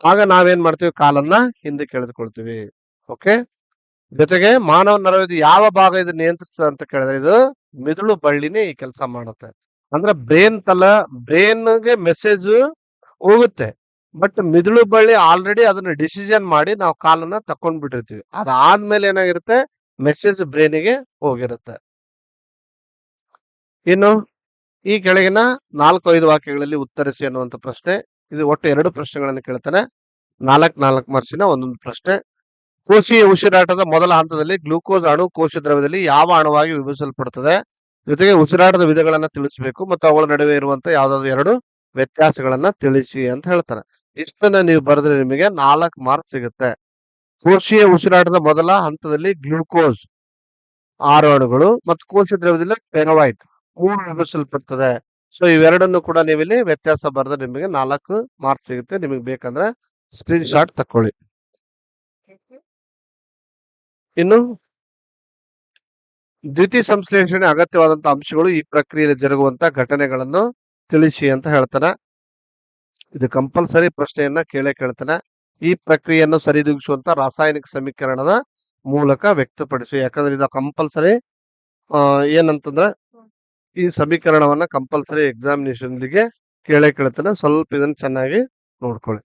ಆಗ ನಾವೇನ್ ಮಾಡ್ತೀವಿ? ಕಾಲನ್ನ ಹಿಂದೆ ಕೆಳೆದುಕೊಳ್ತೀವಿ. ಓಕೆ? ಜೊತೆಗೆ ಮಾನವ ನರವಿದ ಯಾವ ಭಾಗ ಇದು ನಿಯಂತ್ರಿಸ್ತದೆ ಅಂತ ಕೇಳಿದ್ರೆ ಇದು ಮಿದುಳು ಬಳ್ಳಿನೇ ಈ ಕೆಲಸ ಮಾಡುತ್ತೆ. ಅಂದ್ರೆ ಬ್ರೇನ್ ತಲ, ಬ್ರೇನ್ಗೆ ಮೆಸೇಜ್ ಹೋಗುತ್ತೆ. ಬಟ್ ಮಿದುಳು ಬಳ್ಳಿ ಆಲ್ರೆಡಿ ಅದನ್ನ ಡಿಸಿಷನ್ ಮಾಡಿ ನಾವು ಕಾಲನ್ನ ತಕೊಂಡ್ ಬಿಟ್ಟಿರ್ತೀವಿ ಅದಾದ್ಮೇಲೆ ಏನಾಗಿರುತ್ತೆ? ಮೆಸೇಜ್ ಬ್ರೈನಿಗೆ ಹೋಗಿರುತ್ತೆ. ಇನ್ನು ಈ ಕೆಳಗಿನ ನಾಲ್ಕು ಐದು ವಾಕ್ಯಗಳಲ್ಲಿ ಉತ್ತರಿಸಿ ಅನ್ನುವಂತ ಪ್ರಶ್ನೆ. ಇದು ಒಟ್ಟು ಎರಡು ಪ್ರಶ್ನೆಗಳನ್ನು ಕೇಳ್ತಾನೆ. ನಾಲ್ಕ್ ನಾಲ್ಕು ಮಾರ್ಕ್ಸಿನ ಒಂದೊಂದು ಪ್ರಶ್ನೆ. ಕೋಶೀಯ ಉಸಿರಾಟದ ಮೊದಲ ಹಂತದಲ್ಲಿ ಗ್ಲೂಕೋಸ್ ಅಣು ಕೋಶ ದ್ರವ್ಯದಲ್ಲಿ ಯಾವ ಅಣುವಾಗಿ ವಿಭಜಿಸಲ್ಪಡುತ್ತದೆ ಜೊತೆಗೆ ಉಸಿರಾಟದ ವಿಧಗಳನ್ನ ತಿಳಿಸಬೇಕು ಮತ್ತು ಅವುಗಳ ನಡುವೆ ಇರುವಂತಹ ಯಾವ್ದಾದ್ರು ಎರಡು ವ್ಯತ್ಯಾಸಗಳನ್ನ ತಿಳಿಸಿ ಅಂತ ಹೇಳ್ತಾರೆ ಇಷ್ಟನ್ನ ನೀವು ಬರೆದ್ರೆ ನಿಮಗೆ ನಾಲ್ಕು ಮಾರ್ಕ್ ಸಿಗುತ್ತೆ. ಕೋಶೀಯ ಉಸಿರಾಟದ ಮೊದಲ ಹಂತದಲ್ಲಿ ಗ್ಲೂಕೋಸ್ ಆರು ಅಣುಗಳು ಮತ್ತು ಕೋಶ ದ್ರವ್ಯದಲ್ಲಿ ಪೆನವೈಟ್. ಮೂರು ವಿಭಜಿಸಲ್ಪಡ್ತದೆ. ಸೊ ಇವೆರಡನ್ನು ಕೂಡ ನೀವಿಲ್ಲಿ ವ್ಯತ್ಯಾಸ ಬರೆದ್ರೆ ನಿಮಗೆ ನಾಲ್ಕು ಮಾರ್ಕ್ ಸಿಗುತ್ತೆ. ನಿಮಗೆ ಬೇಕಂದ್ರೆ ಸ್ಕ್ರೀನ್ ಶಾಟ್ ತಕೊಳ್ಳಿ ಇನ್ನು ದ್ವಿತೀಯ ಸಂಶ್ಲೇಷಣೆ ಅಗತ್ಯವಾದಂತಹ ಅಂಶಗಳು ಈ ಪ್ರಕ್ರಿಯೆಯಲ್ಲಿ ಜರುಗುವಂತ ಘಟನೆಗಳನ್ನು ತಿಳಿಸಿ ಅಂತ ಹೇಳ್ತಾನೆ. ಇದು ಕಂಪಲ್ಸರಿ ಪ್ರಶ್ನೆಯನ್ನ ಕೇಳೇ ಕೇಳ್ತಾನೆ. ಈ ಪ್ರಕ್ರಿಯೆಯನ್ನು ಸರಿದೂಗಿಸುವಂತ ರಾಸಾಯನಿಕ ಸಮೀಕರಣದ ಮೂಲಕ ವ್ಯಕ್ತಪಡಿಸಿ. ಯಾಕಂದ್ರೆ ಇದು ಕಂಪಲ್ಸರಿ ಏನಂತಂದ್ರೆ ಈ ಸಮೀಕರಣವನ್ನ ಕಂಪಲ್ಸರಿ ಎಕ್ಸಾಮಿನೇಷನ್ಗೆ ಕೇಳೇ ಕೇಳ್ತಾನೆ ಸ್ವಲ್ಪ ಇದನ್ನ ಚೆನ್ನಾಗಿ ನೋಡ್ಕೊಳ್ಳಿ.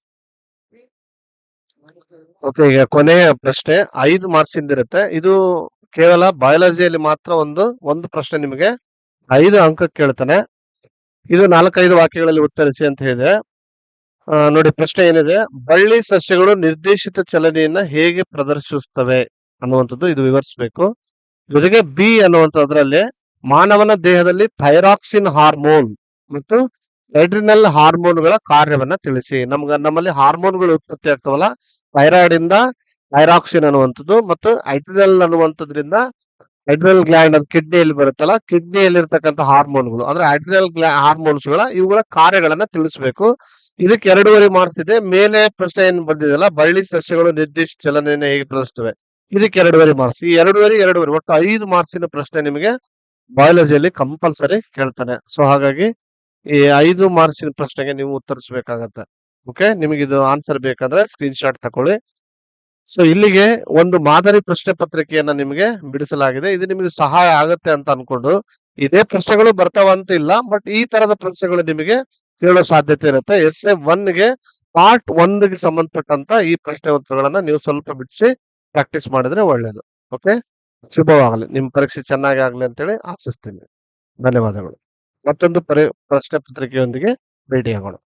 ಓಕೆ, ಈಗ ಕೊನೆಯ ಪ್ರಶ್ನೆ ಐದು ಮಾರ್ಕ್ಸ್ ಇಂದಿರುತ್ತೆ ಇದು ಕೇವಲ ಬಯಾಲಜಿಯಲ್ಲಿ ಮಾತ್ರ ಒಂದು ಒಂದು ಪ್ರಶ್ನೆ ನಿಮಗೆ. ಐದು ಅಂಕ ಕೇಳ್ತಾನೆ. ಇದು ನಾಲ್ಕೈದು ವಾಕ್ಯಗಳಲ್ಲಿ ಉತ್ತರಿಸಿ ಅಂತ ಹೇಳಿದೆ ನೋಡಿ ಪ್ರಶ್ನೆ ಏನಿದೆ? ಬಳ್ಳಿ ಸಸ್ಯಗಳು ನಿರ್ದೇಶಿತ ಚಲನೆಯನ್ನ ಹೇಗೆ ಪ್ರದರ್ಶಿಸುತ್ತವೆ ಅನ್ನುವಂಥದ್ದು ಇದು ವಿವರಿಸಬೇಕು. ಜೊತೆಗೆ ಬಿ ಅನ್ನುವಂಥದ್ರಲ್ಲಿ ಮಾನವನ ದೇಹದಲ್ಲಿ ಥೈರಾಕ್ಸಿನ್ ಹಾರ್ಮೋನ್ ಮತ್ತು ಎಡ್ರಿನಲ್ ಹಾರ್ಮೋನ್ಗಳ ಕಾರ್ಯವನ್ನ ತಿಳಿಸಿ. ನಮ್ಗ, ನಮ್ಮಲ್ಲಿ ಹಾರ್ಮೋನ್ಗಳು ಉತ್ಪತ್ತಿ ಆಗ್ತಾವಲ್ಲ ಥೈರಾಯ್ಡ್ ಇಂದ ಥೈರಾಕ್ಸಿನ್ ಅನ್ನುವಂಥದ್ದು ಮತ್ತು ಐಟ್ರಿನಲ್ ಅನ್ನುವಂಥದ್ರಿಂದ ಐಡ್ರಿನಲ್ ಗ್ಲ್ಯಾಂಡ್ ಅದು ಕಿಡ್ನಿಯಲ್ಲಿ ಬರುತ್ತಲ್ಲ ಕಿಡ್ನಿಯಲ್ಲಿ ಇರ್ತಕ್ಕಂಥ ಹಾರ್ಮೋನ್ಗಳು. ಅಂದ್ರೆ ಐಡ್ರಿನಲ್ ಗ್ಲಾ, ಹಾರ್ಮೋನ್ಸ್ಗಳ ಇವುಗಳ ಕಾರ್ಯಗಳನ್ನ ತಿಳಿಸಬೇಕು. ಇದಕ್ಕೆ ಎರಡೂವರೆ ಮಾರ್ಕ್ಸ್ ಇದೆ. ಮೇಲೆ ಪ್ರಶ್ನೆ ಏನ್ ಬಂದಿದೆಯಲ್ಲ, ಬಳ್ಳಿ ಸಸ್ಯಗಳು ನಿರ್ದಿಷ್ಟ ಚಲನೆಯನ್ನು ಹೇಗೆ ಪ್ರದರ್ಶಿಸ್ತವೆ ಇದಕ್ಕೆ ಎರಡೂವರೆ ಮಾರ್ಕ್ಸ್. ಈ ಎರಡೂವರೆ ಎರಡೂವರೆ, ಒಟ್ಟು ಐದು ಮಾರ್ಕ್ಸಿನ ಪ್ರಶ್ನೆ ನಿಮಗೆ ಬಯಾಲಜಿಯಲ್ಲಿ ಕಂಪಲ್ಸರಿ ಕೇಳ್ತಾನೆ. ಸೊ ಹಾಗಾಗಿ ಈ ಐದು ಮಾರ್ಕ್ಸಿನ ಪ್ರಶ್ನೆಗೆ ನೀವು ಉತ್ತರಿಸಬೇಕಾಗತ್ತೆ ಓಕೆ ನಿಮಗೆ ಇದು ಆನ್ಸರ್ ಬೇಕಂದ್ರೆ ಸ್ಕ್ರೀನ್ ಶಾಟ್ ತಗೊಳ್ಳಿ ಸೊ ಇಲ್ಲಿಗೆ ಒಂದು ಮಾದರಿ ಪ್ರಶ್ನೆ ಪತ್ರಿಕೆಯನ್ನ ನಿಮಗೆ ಬಿಡಿಸಲಾಗಿದೆ. ಇದು ನಿಮಗೆ ಸಹಾಯ ಆಗುತ್ತೆ ಅಂತ ಅನ್ಕೊಂಡು ಇದೇ ಪ್ರಶ್ನೆಗಳು ಬರ್ತಾವ ಅಂತ ಇಲ್ಲ ಬಟ್ ಈ ತರದ ಪ್ರಶ್ನೆಗಳು ನಿಮಗೆ ಕೇಳೋ ಸಾಧ್ಯತೆ ಇರುತ್ತೆ. ಎಸ್ ಎ ಒನ್ಗೆ ಪಾರ್ಟ್ ಒಂದ್ಗೆ ಸಂಬಂಧಪಟ್ಟಂತ ಈ ಪ್ರಶ್ನೆ ಉತ್ತರಗಳನ್ನ ನೀವು ಸ್ವಲ್ಪ ಬಿಡಿಸಿ ಪ್ರಾಕ್ಟೀಸ್ ಮಾಡಿದ್ರೆ ಒಳ್ಳೇದು. ಓಕೆ ಶುಭವಾಗಲಿ. ನಿಮ್ಮ ಪರೀಕ್ಷೆ ಚೆನ್ನಾಗಿ ಆಗಲಿ ಅಂತೇಳಿ ಆಶಿಸ್ತೀನಿ. ಧನ್ಯವಾದಗಳು. ಮತ್ತೊಂದು ಪರಿ ಪ್ರಶ್ನೆ ಪತ್ರಿಕೆಯೊಂದಿಗೆ ಭೇಟಿಯಾಗೋಣ.